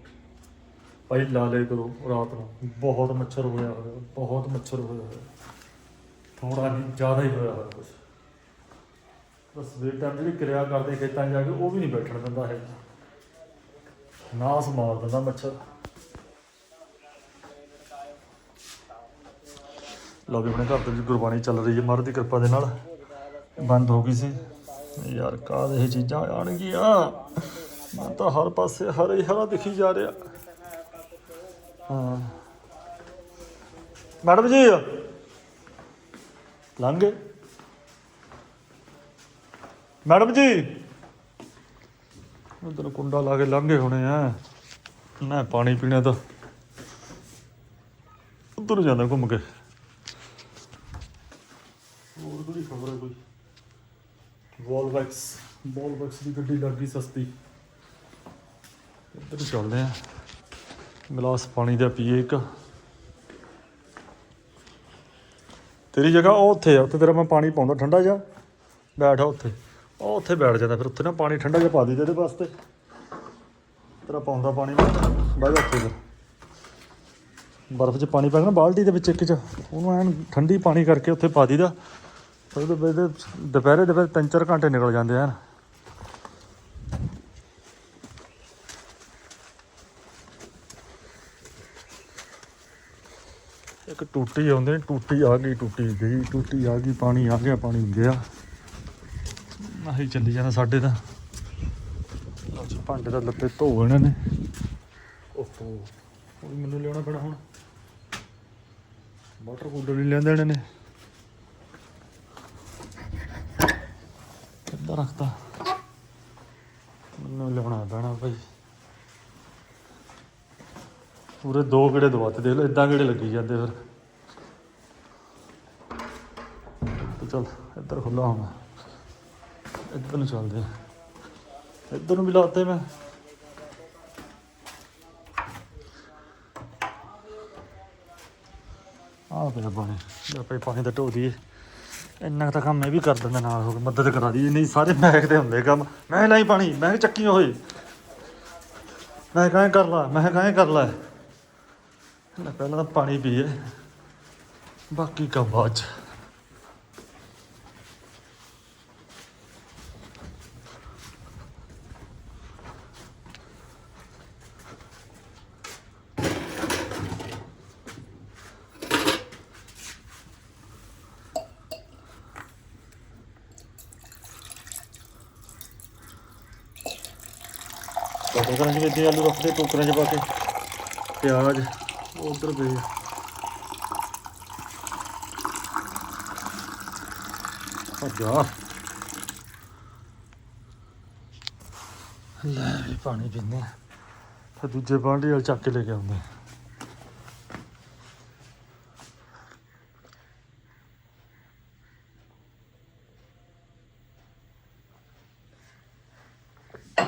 ਭਾਈ ਲਾ ਲਿਆ ਕਰੋ ਰਾਤ ਨੂੰ। ਬਹੁਤ ਮੱਛਰ ਹੋਇਆ ਹੋਇਆ, ਬਹੁਤ ਮੱਛਰ ਹੋਇਆ ਹੋਇਆ। ਥੋੜਾ ਨਹੀਂ, ਜ਼ਿਆਦਾ ਹੀ ਹੋਇਆ ਹੋਇਆ ਕੁਛ। ਬਸ ਸਵੇਰ ਟਾਈਮ ਜਿਹੜੀ ਕਿਰਿਆ ਕਰਦੇ ਖੇਤਾਂ 'ਚ ਜਾ ਕੇ, ਉਹ ਵੀ ਨਹੀਂ ਬੈਠਣ ਦਿੰਦਾ ਹੈ ਨਾਸ ਮਾਰ ਦਿੰਦਾ ਮੱਛਰ। ਲੋ ਵੀ ਆਪਣੇ ਘਰ ਦੇ ਵਿੱਚ ਗੁਰਬਾਣੀ ਚੱਲ ਰਹੀ ਹੈ। ਮਹਾਰਾਜ ਦੀ ਕਿਰਪਾ ਦੇ ਨਾਲ। ਬੰਦ ਹੋ ਗਈ ਸੀ। ਯਾਰ ਕਾਹ ਇਹ ਚੀਜ਼ਾਂ ਆਣਗੀਆਂ ਮੈਂ ਤਾਂ ਹਰ ਪਾਸੇ ਹਰਾ ਹੀ ਹਰਾ ਦਿਖੀ ਜਾ ਰਿਹਾ। ਹਾਂ। ਮੈਡਮ ਜੀ। ਲੰਘੇ ਮੈਡਮ ਜੀ। ਉਧਰ ਕੁੰਡਾ ਲਾ ਕੇ ਲੰਘੇ ਹੋਣੇ ਆ। ਮੈਂ ਪਾਣੀ ਪੀਣਾ ਤਾਂ ਉਧਰ ਜਾਂਦਾ ਘੁੰਮ ਕੇ। ਹੋਰ ਕੋਈ ਖਬਰ ਹੈ ਕੋਈ? ਵੋਲਵੈਕਸ ਵੋਲਵੈਕਸ ਦੀ ਗੱਡੀ ਲੱਗ ਸਸਤੀ। ਇੱਧਰ ਚੱਲਦੇ ਆ ਗਲਾਸ ਪਾਣੀ ਦਾ ਪੀਏ ਇੱਕ। ਤੇਰੀ ਜਗ੍ਹਾ ਉਹ ਉੱਥੇ ਆ, ਉੱਥੇ ਤੇਰਾ ਮੈਂ ਪਾਣੀ ਪਾਉਂਦਾ, ਠੰਡਾ ਜਿਹਾ। ਬੈਠਾ ਉੱਥੇ। ਉਹ ਉੱਥੇ ਬੈਠ ਜਾਂਦਾ, ਫਿਰ ਉੱਥੇ ਨਾ ਪਾਣੀ ਠੰਡਾ ਜਿਹਾ ਪਾ ਦਈਦਾ ਇਹਦੇ ਵਾਸਤੇ। ਤੇਰਾ ਪਾਉਂਦਾ ਪਾਣੀ ਬਹਿ ਜਾ ਉੱਥੇ ਬਰਫ਼ 'ਚ ਪਾਣੀ ਪਾ ਕੇ ਨਾ, ਬਾਲਟੀ ਦੇ ਵਿੱਚ ਇੱਕ 'ਚ। ਉਹਨੂੰ ਐਨ ਠੰਡੀ ਪਾਣੀ ਕਰਕੇ ਉੱਥੇ ਪਾ ਦਈਦਾ। ਉਹਦੇ ਵਿੱਚ ਦੁਪਹਿਰੇ ਦੇ ਵਿੱਚ ਤਿੰਨ ਚਾਰ ਘੰਟੇ ਨਿਕਲ ਜਾਂਦੇ ਆ ਇੱਕ ਟੂਟੀ ਆਉਂਦੇ ਨੇ ਟੂਟੀ ਆ ਗਈ, ਟੂਟੀ ਗਈ, ਟੂਟੀ ਆ ਗਈ, ਪਾਣੀ ਆ ਗਿਆ, ਪਾਣੀ ਗਿਆ। ਆਹੀ ਚੱਲੀ ਜਾਣਾ ਸਾਡੇ ਤਾਂ। ਲਓ ਜੀ, ਭਾਂਡੇ ਦਾ ਲੱਪੇ ਧੋ ਇਹਨਾਂ ਨੇ। ਓਹੋ ਹੁਣ ਮੈਨੂੰ ਲਿਆਉਣਾ ਪੈਣਾ ਹੁਣ? ਵਾਟਰ ਕੂਲਰ ਨਹੀਂ ਲਿਆਂਦੇ ਇਹਨਾਂ ਨੇ। ਕਿੱਦਾਂ ਮੈਨੂੰ ਲਿਆਉਣਾ ਪੈਣਾ ਭਾਈ। ਪੂਰੇ ਦੋ ਕਿਹੜੇ ਦਵਾਤੇ ਦੇਖ ਲਓ ਇਦਾਂ ਕਿਹੜੇ ਲੱਗੀ ਜਾਂਦੇ ਫਿਰ। ਤੇ ਚਲ, ਇੱਧਰ ਖੁੱਲਾ ਹੁਣ ਇੱਧਰ ਨੂੰ ਚੱਲਦੇ ਆ ਇੱਧਰ ਨੂੰ ਵੀ ਲਾਤੇ ਮੈਂ। ਆ ਪਿਆ ਪਾਣੀ ਜੇ ਆਪਾਂ ਪਾਣੀ ਦਾ ਢੋ ਦਈਏ। ਇੰਨਾ ਕੁ ਤਾਂ ਕੰਮ ਮੈਂ ਵੀ ਕਰ ਦਿੰਦਾ ਨਾਲ ਹੋ ਕੇ, ਮਦਦ ਕਰਾ ਦੀ ਨਹੀਂ, ਸਾਰੇ ਮੈਕ ਦੇ ਹੁੰਦੇ ਕੰਮ। ਮੈਂ ਲਾਈ ਪਾਣੀ, ਮੈਂ ਚੱਕੀ ਹੋਏ ਮੈਂ ਕਹਾਂ ਕਰ ਲਾ, ਮੈਂ ਕਹਾਂ ਕਰ ਲਾ। ਲੈ, ਪਹਿਲਾਂ ਤਾਂ ਪਾਣੀ ਪੀਏ। ਬਾਕੀ ਕੰਮ ਬਾਅਦ ਚ। ਆਲੂ ਰੱਖਦੇ ਟੋਕਰਾਂ 'ਚ ਪਾ ਕੇ। ਪਿਆਜ਼ ਉੱਧਰ ਦੇ ਭੱਜਾ। ਲੈ ਵੀ ਪਾਣੀ ਪੀਂਦੇ ਫਿਰ ਦੂਜੇ ਬਾਂਡੇ ਵਾਲ ਚੱਕ ਕੇ ਲੈ ਕੇ ਆਉਂਦੇ ਆ।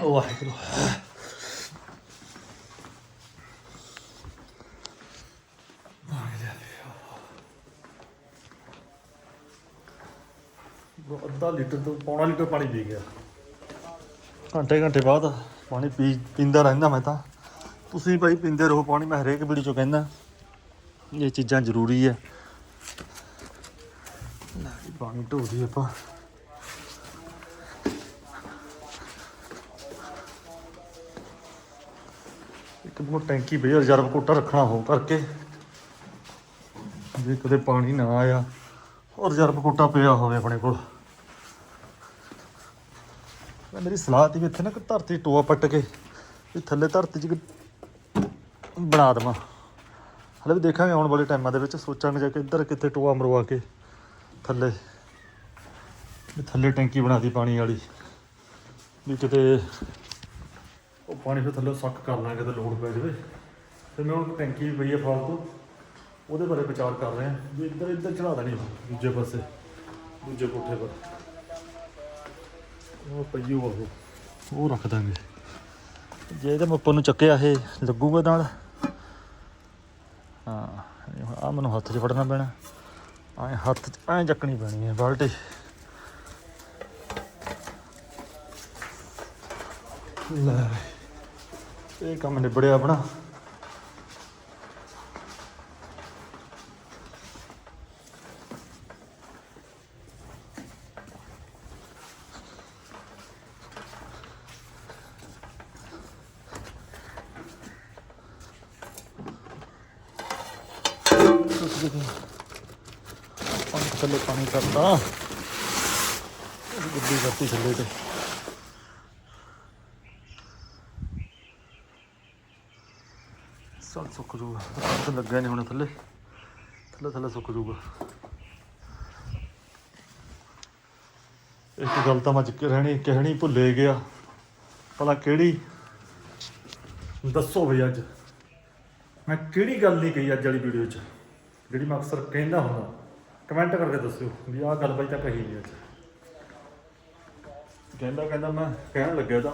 ਵਾਹਿਗੁਰੂ। ਅੱਧਾ ਲੀਟਰ ਤੋਂ ਪੌਣਾ ਲੀਟਰ ਪਾਣੀ ਪੀ ਗਿਆ। ਘੰਟੇ ਘੰਟੇ ਬਾਅਦ ਪਾਣੀ ਪੀ ਪੀਂਦਾ ਰਹਿੰਦਾ ਮੈਂ ਤਾਂ। ਤੁਸੀਂ ਭਾਈ ਪੀਂਦੇ ਰਹੋ ਪਾਣੀ, ਮੈਂ ਹਰੇਕ ਵੀਡੀਓ ਚ ਕਹਿੰਦਾ, ਇਹ ਚੀਜ਼ਾਂ ਜ਼ਰੂਰੀ ਹੈ। ਲੈ ਪਾਣੀ ਢੋ ਦੀ ਆਪਾਂ। ਇੱਕ ਨੂੰ ਟੈਂਕੀ ਪਈ ਰਿਜ਼ਰਵ ਕੋਟਾ ਰੱਖਣਾ ਹੋ ਕਰਕੇ। ਜੇ ਕਦੇ ਪਾਣੀ ਨਾ ਆਇਆ ਔਰ ਰਿਜ਼ਰਵ ਕੋਟਾ ਪਿਆ ਹੋਵੇ ਆਪਣੇ ਕੋਲ। ਮੈਂ ਮੇਰੀ ਸਲਾਹ ਤੀ ਵੀ ਇੱਥੇ ਨਾ ਇੱਕ ਧਰਤੀ ਟੋਆ ਪੱਟ ਕੇ ਵੀ ਥੱਲੇ ਧਰਤੀ 'ਚ ਬਣਾ ਦੇਵਾਂ। ਹਲੇ ਵੀ ਦੇਖਾਂਗੇ ਆਉਣ ਵਾਲੇ ਟਾਈਮਾਂ ਦੇ ਵਿੱਚ, ਸੋਚਾਂਗੇ ਜਾ ਕੇ ਇੱਧਰ ਕਿਤੇ ਟੋਆ ਮਰਵਾ ਕੇ ਥੱਲੇ, ਵੀ ਥੱਲੇ ਟੈਂਕੀ ਬਣਾਦੀ ਪਾਣੀ ਵਾਲੀ। ਵੀ ਕਿਤੇ ਉਹ ਪਾਣੀ ਫਿਰ ਥੱਲੇ ਸੱਕ ਕਰ ਲਾਂਗੇ ਤੇ ਲੋਡ ਪੈ ਜਾਵੇ। ਫਿਰ ਮੈਂ ਹੁਣ ਟੈਂਕੀ ਵੀ ਪਈ ਹੈ ਫਾਲਤੂ, ਉਹਦੇ ਬਾਰੇ ਵਿਚਾਰ ਕਰ ਰਹੇ। ਹਾਂ ਵੀ ਇੱਧਰ ਇੱਧਰ ਚੜਾ ਦੇਣੀ ਦੂਜੇ ਪਾਸੇ, ਦੂਜੇ ਕੋਠੇ ਪਰ। ਉਹ ਪਈਓ ਉਹ। ਉਹ ਰੱਖ ਦਾਂਗੇ। ਜੇ ਇਹਦੇ ਉੱਪਰ ਨੂੰ ਚੱਕਿਆ ਇਹ ਲੱਗੂਗਾ ਨਾਲ। ਹਾਂ ਇਹ ਹੁਣ ਆ ਮੈਨੂੰ ਹੱਥ 'ਚ ਫੜਨਾ ਪੈਣਾ। ਐ ਹੱਥ 'ਚ ਐ ਚੱਕਣੀ ਪੈਣੀ ਹੈ ਬਾਲਟੀ। ਲੈ ਇਹ ਕੰਮ ਨਿਬੜਿਆ ਆਪਣਾ ਪਾਣੀ ਥੱਲੇ ਪਾਣੀ ਕਰਤਾ। ਗੁੱਡੀ ਕਰਤੀ ਥੱਲੇ ਤੇ। ਸਭ ਸੁੱਕ ਜੂਗਾ ਤਾਂ ਲੱਗਿਆ ਨਹੀਂ ਹੁਣ ਥੱਲੇ। ਥੱਲੇ ਥੱਲੇ ਸੁੱਕ ਜੂਗਾ ਇੱਕ ਗੱਲ ਤਾਂ ਮੈਂ ਜਿੱਕੇ ਰਹਿਣੀ, ਕਹਿਣੀ ਭੁੱਲੇ ਗਿਆ। ਭਲਾ ਕਿਹੜੀ? ਦੱਸੋ ਬਈ ਅੱਜ। ਮੈਂ ਕਿਹੜੀ ਗੱਲ ਨਹੀਂ ਕਹੀ ਅੱਜ ਵਾਲੀ ਵੀਡੀਓ 'ਚ, ਜਿਹੜੀ ਮੈਂ ਅਕਸਰ ਕਹਿੰਦਾ ਹੁੰਦਾ। ਕਮੈਂਟ ਕਰਕੇ ਦੱਸਿਓ ਵੀ ਆਹ ਗੱਲ ਬਾਈ ਤਾਂ ਕਹੀ ਨਹੀਂ ਅੱਜ ਕਹਿੰਦਾ ਕਹਿੰਦਾ ਮੈਂ ਕਹਿਣ ਲੱਗਿਆ ਤਾਂ।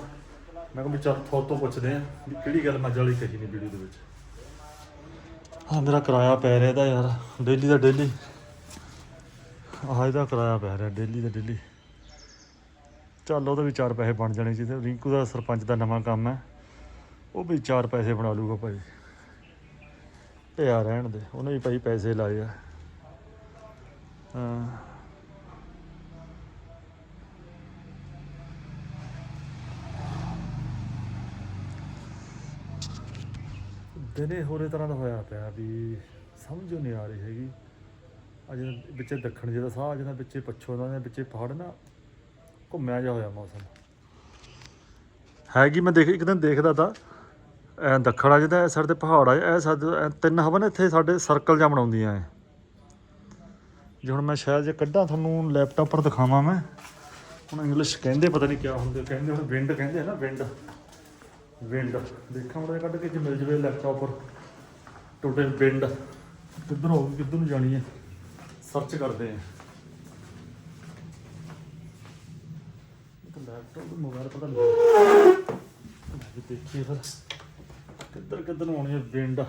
ਮੈਂ ਕਿਹਾ ਵੀ ਚੱਲ ਥੋੜ ਤੋਂ ਪੁੱਛਦੇ ਆ ਵੀ ਕਿਹੜੀ ਗੱਲ ਮੈਂ ਅੱਜ ਕਹੀ ਨਹੀਂ ਵੀਡੀਓ ਦੇ ਵਿੱਚ। ਹਾਂ ਮੇਰਾ ਕਿਰਾਇਆ ਪੈ ਰਿਹਾ ਇਹਦਾ ਯਾਰ, ਡੇਲੀ ਦਾ ਡੇਲੀ। ਆਹ ਇਹਦਾ ਕਿਰਾਇਆ ਪੈ ਰਿਹਾ ਡੇਲੀ ਦਾ ਡੇਲੀ। ਚੱਲ ਉਹਦੇ ਵੀ ਚਾਰ ਪੈਸੇ ਬਣ ਜਾਣੇ ਜਿਹਦੇ ਰਿੰਕੂ ਦਾ ਸਰਪੰਚ ਦਾ ਨਵਾਂ ਕੰਮ ਹੈ। ਉਹ ਵੀ ਚਾਰ ਪੈਸੇ ਬਣਾ ਲੂਗਾ ਭਾਈ। ਪਿਆ ਰਹਿਣ ਦੇ, ਉਹਨੇ ਵੀ ਭਾਈ ਪੈਸੇ ਲਾਏ ਆ। ਹਾਂ। ਦਿਨੇ ਹੋਰੇ ਤਰ੍ਹਾਂ ਦਾ ਹੋਇਆ ਪਿਆ ਵੀ ਸਮਝ ਨਹੀਂ ਆ ਰਹੀ ਹੈਗੀ। ਅੱਜ ਵਿੱਚ ਦੱਖਣ ਜਿਹਦਾ ਸਾਹ ਜਿਹਦਾ ਵਿੱਚ ਪੱਛੋਂ ਦਾ ਵਿੱਚ ਪਹਾੜ ਨਾ, ਘੁੰਮਿਆ ਜਾ ਹੋਇਆ ਮੌਸਮ। ਹੈਗੀ, ਮੈਂ ਦੇਖ ਇੱਕ ਦਿਨ ਦੇਖਦਾ ਤਾਂ, ਐ ਦੱਖਣ ਆ ਜਿਹਦਾ ਸਾਡੇ ਤੇ ਪਹਾੜ ਆ, ਇਹ ਸਾਡੇ ਤਿੰਨ ਹਵਾ ਨੇ ਇੱਥੇ ਸਾਡੇ ਸਰਕਲ ਜਾਂ ਬਣਾਉਂਦੀਆਂ ਐ। ਜੇ ਹੁਣ ਮੈਂ ਸ਼ਾਇਦ ਜੇ ਕੱਢਾਂ ਤੁਹਾਨੂੰ ਲੈਪਟਾਪ ਪਰ ਦਿਖਾਵਾਂ ਮੈਂ। ਹੁਣ ਇੰਗਲਿਸ਼ ਕਹਿੰਦੇ ਪਤਾ ਨਹੀਂ ਕਿਆ ਹੁੰਦੇ, ਕਹਿੰਦੇ ਹੁਣ ਵਿੰਡ ਕਹਿੰਦੇ ਆ ਨਾ ਵਿੰਡ ਵਿੰਡ ਦੇਖਾਂ ਉਹਦੇ ਕੱਢ ਕੇ ਜੇ ਮਿਲ ਜਵੇ ਲੈਪਟਾਪ ਪਰ। ਟੋਟਲ ਵਿੰਡ ਕਿੱਧਰ ਹੋਊਗੀ ਕਿੱਧਰ ਨੂੰ ਜਾਣੀ ਹੈ? ਸਰਚ ਕਰਦੇ ਆ। ਲੈਪਟਾਪ ਮੋਬਾਈਲ ਪਤਾ ਨਹੀਂ ਦੇਖੀਏ ਫਿਰ। ਕਿੱਧਰ ਕਿੱਧਰ ਨੂੰ ਆਉਣੀ ਹੈ ਵਿੰਡ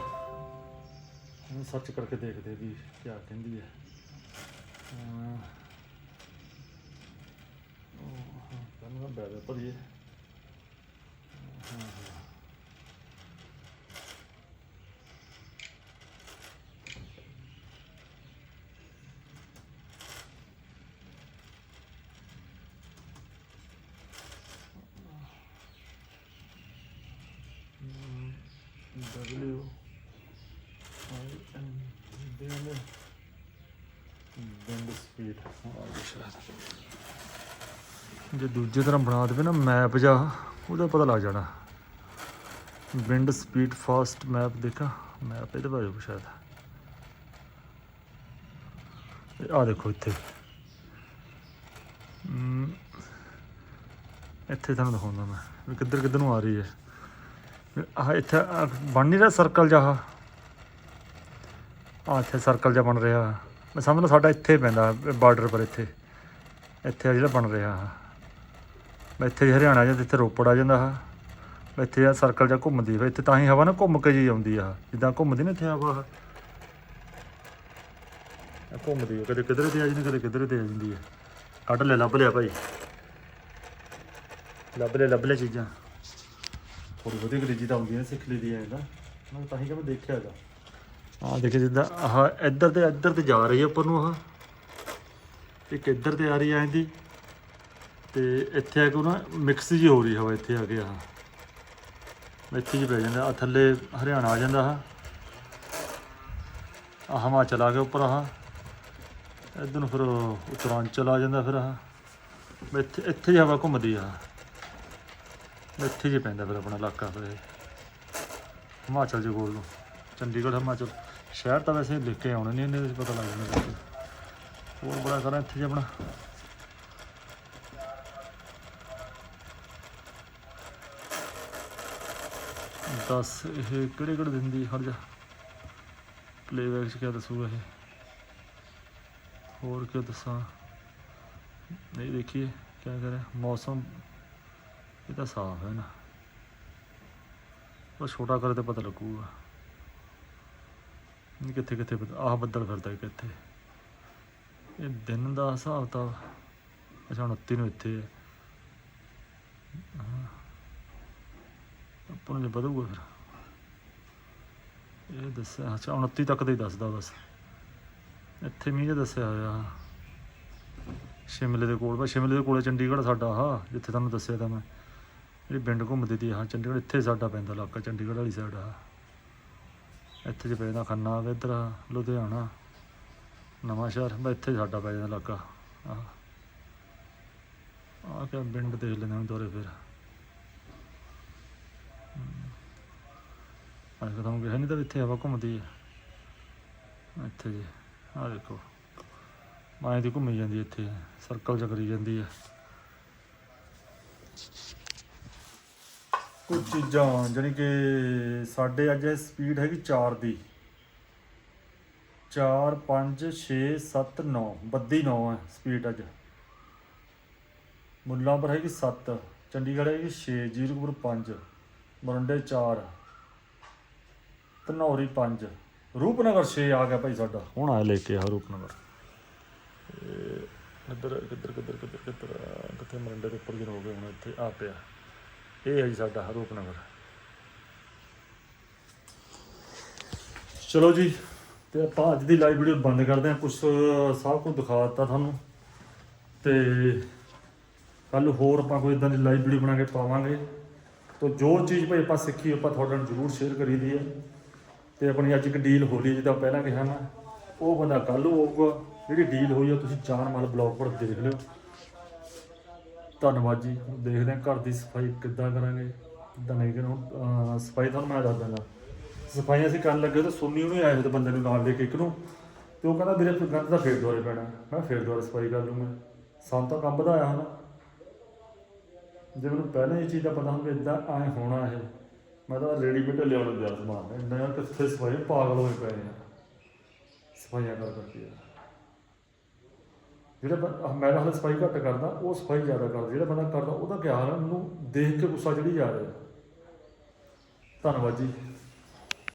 ਸਰਚ ਕਰਕੇ ਦੇਖਦੇ ਵੀ ਕੀ ਕਹਿੰਦੀ ਹੈ। ਹਾਂ ਉਹ ਹਾਂ ਕਹਿੰਦਾ ਬੈਲ ਭਰੀਏ W I N wind wind speed ਜੇ ਦੂਜੇ ਤਰ੍ਹਾਂ ਬਣਾ ਦੇਵੇ ਨਾ ਮੈਪ ਜਾ ਉਹਦਾ ਪਤਾ ਲੱਗ ਜਾਣਾ। ਵਿੰਡ ਸਪੀਡ ਫਾਸਟ ਮੈਪ ਦੇਖਾ? ਮੈਪ ਇਹਦੇ ਬਾਰੇ ਸ਼ਾਇਦ ਆ ਦੇਖੋ ਇੱਥੇ। ਇੱਥੇ ਤੁਹਾਨੂੰ ਦਿਖਾਉਂਦਾ ਮੈਂ। ਵੀ ਕਿੱਧਰ ਕਿੱਧਰ ਨੂੰ ਆ ਰਹੀ ਹੈ। ਆਹ ਇੱਥੇ ਬਣ ਨਹੀਂ ਰਿਹਾ ਸਰਕਲ ਜਿਹਾ। ਆਹ ਇੱਥੇ ਸਰਕਲ ਜਿਹਾ ਬਣ ਰਿਹਾ। ਮੈਂ ਸਮਝ ਲਓ ਸਾਡਾ ਇੱਥੇ ਪੈਂਦਾ ਬਾਰਡਰ ਪਰ ਇੱਥੇ। ਇੱਥੇ ਆ ਜਿਹੜਾ ਬਣ ਰਿਹਾ ਆਹ ਮੈਂ ਇੱਥੇ ਹਰਿਆਣਾ ਜਾਂ ਇੱਥੇ ਰੋਪੜ ਆ ਜਾਂਦਾ ਆ। ਇੱਥੇ ਆ ਸਰਕਲ ਜਾਂ ਘੁੰਮਦੀ ਆ। ਇੱਥੇ ਤਾਂ ਹੀ ਹਵਾ ਨਾ ਘੁੰਮ ਕੇ ਜੀ ਆਉਂਦੀ ਆ। ਜਿੱਦਾਂ ਘੁੰਮਦੀ ਨਾ ਇੱਥੇ ਹਵਾ। ਆਹ। ਘੁੰਮਦੀ ਆ, ਕਦੇ ਕਿਧਰੇ ਤੇ ਆ ਜਾਂਦੀ, ਕਦੇ ਕਿਧਰੇ ਤੇ ਆ ਜਾਂਦੀ ਆ। ਕੱਢ ਲੈ, ਲੱਭ ਲਿਆ ਭਾਈ। ਲੱਭ ਲੈ ਲੱਭ ਲੈ ਚੀਜ਼ਾਂ। ਥੋੜੀ ਬਹੁਤੀ ਅੰਗਰੇਜ਼ੀ ਤਾਂ ਆਉਂਦੀ ਹੈ ਸਿੱਖ ਲਈ ਦੀ ਹੈ ਇਹਦਾ ਮੈਂ ਤਾਂ ਹੀ ਕਿ ਮੈਂ ਦੇਖਿਆ ਹੈਗਾ। ਆਹ ਦੇਖੋ ਜਿੱਦਾਂ ਆਹ ਇੱਧਰ ਤੇ ਇੱਧਰ ਤੇ ਜਾ ਰਹੀ ਹੈ ਉੱਪਰ ਨੂੰ ਆਹ। ਇੱਕ ਇੱਧਰ ਤੇ ਆ ਰਹੀ ਹੈ ਇਹਦੀ। ਤੇ ਇੱਥੇ ਆ ਕੇ ਉਹ ਨਾ ਮਿਕਸ ਜੀ ਹੋ ਰਹੀ ਹਵਾ, ਇੱਥੇ ਆ ਕੇ ਆਹ। ਇੱਥੇ ਜੀ ਪੈ ਜਾਂਦਾ ਆ ਥੱਲੇ ਹਰਿਆਣਾ ਆ ਜਾਂਦਾ ਆਹ। ਆ ਹਿਮਾਚਲ ਆ ਕੇ ਉੱਪਰ ਆਹ। ਇੱਧਰ ਨੂੰ ਫਿਰ ਉੱਤਰਾਂਚਲ ਆ ਜਾਂਦਾ ਫਿਰ ਆਹ। ਵੀ ਇੱਥੇ ਇੱਥੇ ਹੀ ਹਵਾ ਘੁੰਮਦੀ ਆ ਇੱਥੇ ਜੇ ਪੈਂਦਾ ਫਿਰ ਆਪਣਾ ਇਲਾਕਾ ਫਿਰ ਇਹ। ਹਿਮਾਚਲ ਦੇ ਕੋਲ ਨੂੰ, ਚੰਡੀਗੜ੍ਹ ਹਿਮਾਚਲ। ਸ਼ਹਿਰ ਤਾਂ ਵੈਸੇ ਲਿਖ ਕੇ ਆਉਣੇ ਨਹੀਂ ਇਹਨੇ ਵਿੱਚ ਪਤਾ ਲੱਗ ਜਾਂਦਾ ਹੋਰ ਬੜਾ ਕਰਾਂ ਇੱਥੇ ਜੇ ਆਪਣਾ। ਦੱਸ, ਇਹ ਕਿਹੜੇ ਕਿਹੜੇ ਦਿਨ ਦੀ ਹਟ ਜਾ ਪਲੇਬੈਕ ਚ ਕਿਆ ਦੱਸੂਗਾ ਇਹ? ਹੋਰ ਕਿਆ ਦੱਸਾਂ? ਨਹੀਂ ਦੇਖੀਏ, ਕਿਆ ਕਰੇ? ਮੌਸਮ, ਇਹ ਤਾਂ ਸਾਫ਼ ਹੈ ਨਾ। ਬਸ ਛੋਟਾ ਕਰ ਤੇ ਪਤਾ ਲੱਗੂਗਾ। ਨਹੀਂ ਕਿੱਥੇ ਕਿੱਥੇ ਆਹ ਬੱਦਲ ਫਿਰਦਾ ਇੱਕ ਇੱਥੇ। ਇਹ ਦਿਨ ਦਾ ਹਿਸਾਬ ਤਾਂ ਅੱਛਾ 29 ਨੂੰ ਇੱਥੇ ਹੈ। ਆਪਾਂ ਨੂੰ ਜੇ ਵਧੂਗਾ ਫਿਰ। ਇਹ ਦੱਸਿਆ, ਅੱਛਾ 29 ਤੱਕ ਦਾ ਹੀ ਦੱਸਦਾ ਬਸ। ਇੱਥੇ ਮੀਂਹ ਦੱਸਿਆ ਹੋਇਆ। ਸ਼ਿਮਲੇ ਦੇ ਕੋਲ, ਬਸ ਸ਼ਿਮਲੇ ਦੇ ਕੋਲ ਚੰਡੀਗੜ੍ਹ ਸਾਡਾ ਆ ਜਿੱਥੇ ਤੁਹਾਨੂੰ ਦੱਸਿਆ ਤਾਂ ਮੈਂ। ਜਿਹੜੀ ਪਿੰਡ ਘੁੰਮਦੀ ਤੀ ਹਾਂ, ਚੰਡੀਗੜ੍ਹ ਇੱਥੇ ਸਾਡਾ ਪੈਂਦਾ ਇਲਾਕਾ, ਚੰਡੀਗੜ੍ਹ ਵਾਲੀ ਸਾਈਡ ਆ। ਇੱਥੇ ਜੇ ਪੈ ਜਾਂਦਾ ਖੰਨਾ ਆ ਇੱਧਰ ਲੁਧਿਆਣਾ। ਨਵਾਂ ਸ਼ਹਿਰ, ਬਸ ਇੱਥੇ ਸਾਡਾ ਪੈ ਜਾਂਦਾ ਇਲਾਕਾ। ਆ ਆ ਕੇ ਪਿੰਡ ਦੇਖ ਲੈਂਦੇ ਹਾਂ ਦੌਰੇ ਫਿਰ। ਅੱਜ ਤੁਹਾਨੂੰ ਕਿਹਾ ਨਹੀਂ ਤਾਂ ਇੱਥੇ ਹਵਾ ਘੁੰਮਦੀ ਹੈ। ਇੱਥੇ ਜੀ। ਆ ਦੇਖੋ। ਮਾਏ ਦੀ ਘੁੰਮੀ ਜਾਂਦੀ ਇੱਥੇ। ਸਰਕਲ ਚ ਕਰੀ ਜਾਂਦੀ ਹੈ। ਕੁਝ ਚੀਜ਼ਾਂ, ਜਾਣੀ ਕਿ ਸਾਡੇ ਅੱਜ ਸਪੀਡ ਹੈਗੀ 4 ਦੀ। 4 5 6 7 9 32 9 ਹੈ ਸਪੀਡ ਅੱਜ। ਮੁੱਲਾਂਪੁਰ ਹੈਗੀ 7 ਚੰਡੀਗੜ੍ਹ ਹੈਗੀ 6 ਜੀਰਕਪੁਰ 5 ਮਰੰਡੇ 4 ਧਨੌਰੀ 5 ਰੂਪਨਗਰ 6 ਆ ਗਿਆ ਭਾਈ ਸਾਡਾ। ਹੁਣ ਆਇਆ ਲੈ ਕੇ ਆ ਰੂਪਨਗਰ। ਇੱਧਰ ਕਿੱਧਰ ਕਿੱਧਰ ਕਿੱਧਰ ਕਿੱਧਰ ਕਿੱਥੇ ਮਰੰਡੇ ਦੇ ਉੱਪਰ ਜਿਹਨ ਹੋ ਗਏ ਹੁਣ ਇੱਥੇ? ਆ ਪਿਆ। ਇਹ ਹੈ ਜੀ ਸਾਡਾ ਰੂਪਨਗਰ ਚਲੋ ਜੀ, ਤੇ ਆਪਾਂ ਅੱਜ ਦੀ ਲਾਈਵ ਵੀਡੀਓ ਬੰਦ ਕਰਦੇ ਹਾਂ। ਕੁਝ ਸਭ ਕੁਝ ਦਿਖਾ ਦਿੱਤਾ ਤੁਹਾਨੂੰ। ਤੇ ਕੱਲ ਹੋਰ ਆਪਾਂ ਕੋਈ ਇਦਾਂ ਦੀ ਲਾਈਵ ਵੀਡੀਓ ਬਣਾ ਕੇ ਪਾਵਾਂਗੇ। ਤੋ ਜੋ ਚੀਜ਼ ਭਾਈ ਆਪਾਂ ਸਿੱਖੀ, ਆਪਾਂ ਤੁਹਾਡੇ ਨਾਲ ਜ਼ਰੂਰ ਸ਼ੇਅਰ ਕਰੀ ਦੀ ਹੈ। ਤੇ ਆਪਣੀ ਅੱਜ ਇੱਕ ਡੀਲ ਹੋ ਲਈ ਜਿੱਦਾਂ ਪਹਿਲਾਂ ਕਿਹਾ ਮੈਂ ਉਹ ਬੰਦਾ ਕੱਲ ਹੋਊਗਾ ਜਿਹੜੀ ਡੀਲ ਹੋਈ ਆ, ਤੁਸੀਂ ਚਾਰ ਮਾਲ ਬਲੌਗ ਪਰ ਦੇਖ ਲਿਓ। ਧੰਨਵਾਦ ਜੀ। ਹੁਣ ਦੇਖਦੇ ਹਾਂ ਘਰ ਦੀ ਸਫ਼ਾਈ ਕਿੱਦਾਂ ਕਰਾਂਗੇ, ਕਿੱਦਾਂ ਨਹੀਂ ਕਰਾਂ ਸਫ਼ਾਈ ਤੁਹਾਨੂੰ ਮੈਂ ਦੱਸ ਦਿੰਦਾ। ਸਫ਼ਾਈ ਅਸੀਂ ਕਰਨ ਲੱਗੇ ਤਾਂ ਸੁਣਨੀ ਉਹਨੇ ਆਏ ਹੋਏ ਤੇ ਬੰਦੇ ਨੂੰ ਨਾਲ ਦੇ ਕੇ ਇੱਕ ਨੂੰ। ਤੇ ਉਹ ਕਹਿੰਦਾ ਵੀਰੇ ਗੰਦ ਤਾਂ ਫੇਰ ਦੁਆਰੇ ਪੈਣਾ। ਮੈਂ ਫੇਰ ਦੁਆਰੇ ਸਫ਼ਾਈ ਕਰ ਲੂੰਗਾ ਸਾਨੂੰ ਤਾਂ ਕੰਮ ਵਧਾਇਆ ਹਨਾ ਜੇ ਮੈਨੂੰ ਪਹਿਲਾਂ ਇਹ ਚੀਜ਼ ਦਾ ਪਤਾ ਹੁੰਦਾ ਇਦਾਂ ਐ ਹੋਣਾ ਇਹ। ਮੈਂ ਤਾਂ ਰੈਡੀਮੇਡ ਲਿਆਉਣ ਨੂੰ ਸਮਾਨ ਇੰਨਾ ਕਿੱਥੇ ਸਫ਼ਾਈ, ਪਾਗਲ ਹੋਏ ਪਏ ਆ। ਸਫਾਈਆਂ ਕਰ ਕਰਕੇ। ਜਿਹੜਾ ਬੰ- ਮੈਂ ਹਾਲੇ ਸਫ਼ਾਈ ਘੱਟ ਕਰਦਾ, ਉਹ ਸਫ਼ਾਈ ਜ਼ਿਆਦਾ ਕਰਦਾ, ਜਿਹੜਾ ਬੰਦਾ ਕਰਦਾ, ਉਹਦਾ ਕੀ ਹਾਲ ਹੈ ਮੈਨੂੰ ਦੇਖ ਕੇ ਗੁੱਸਾ ਜਿਹੜੀ ਜਾ ਰਿਹਾ। ਧੰਨਵਾਦ ਜੀ।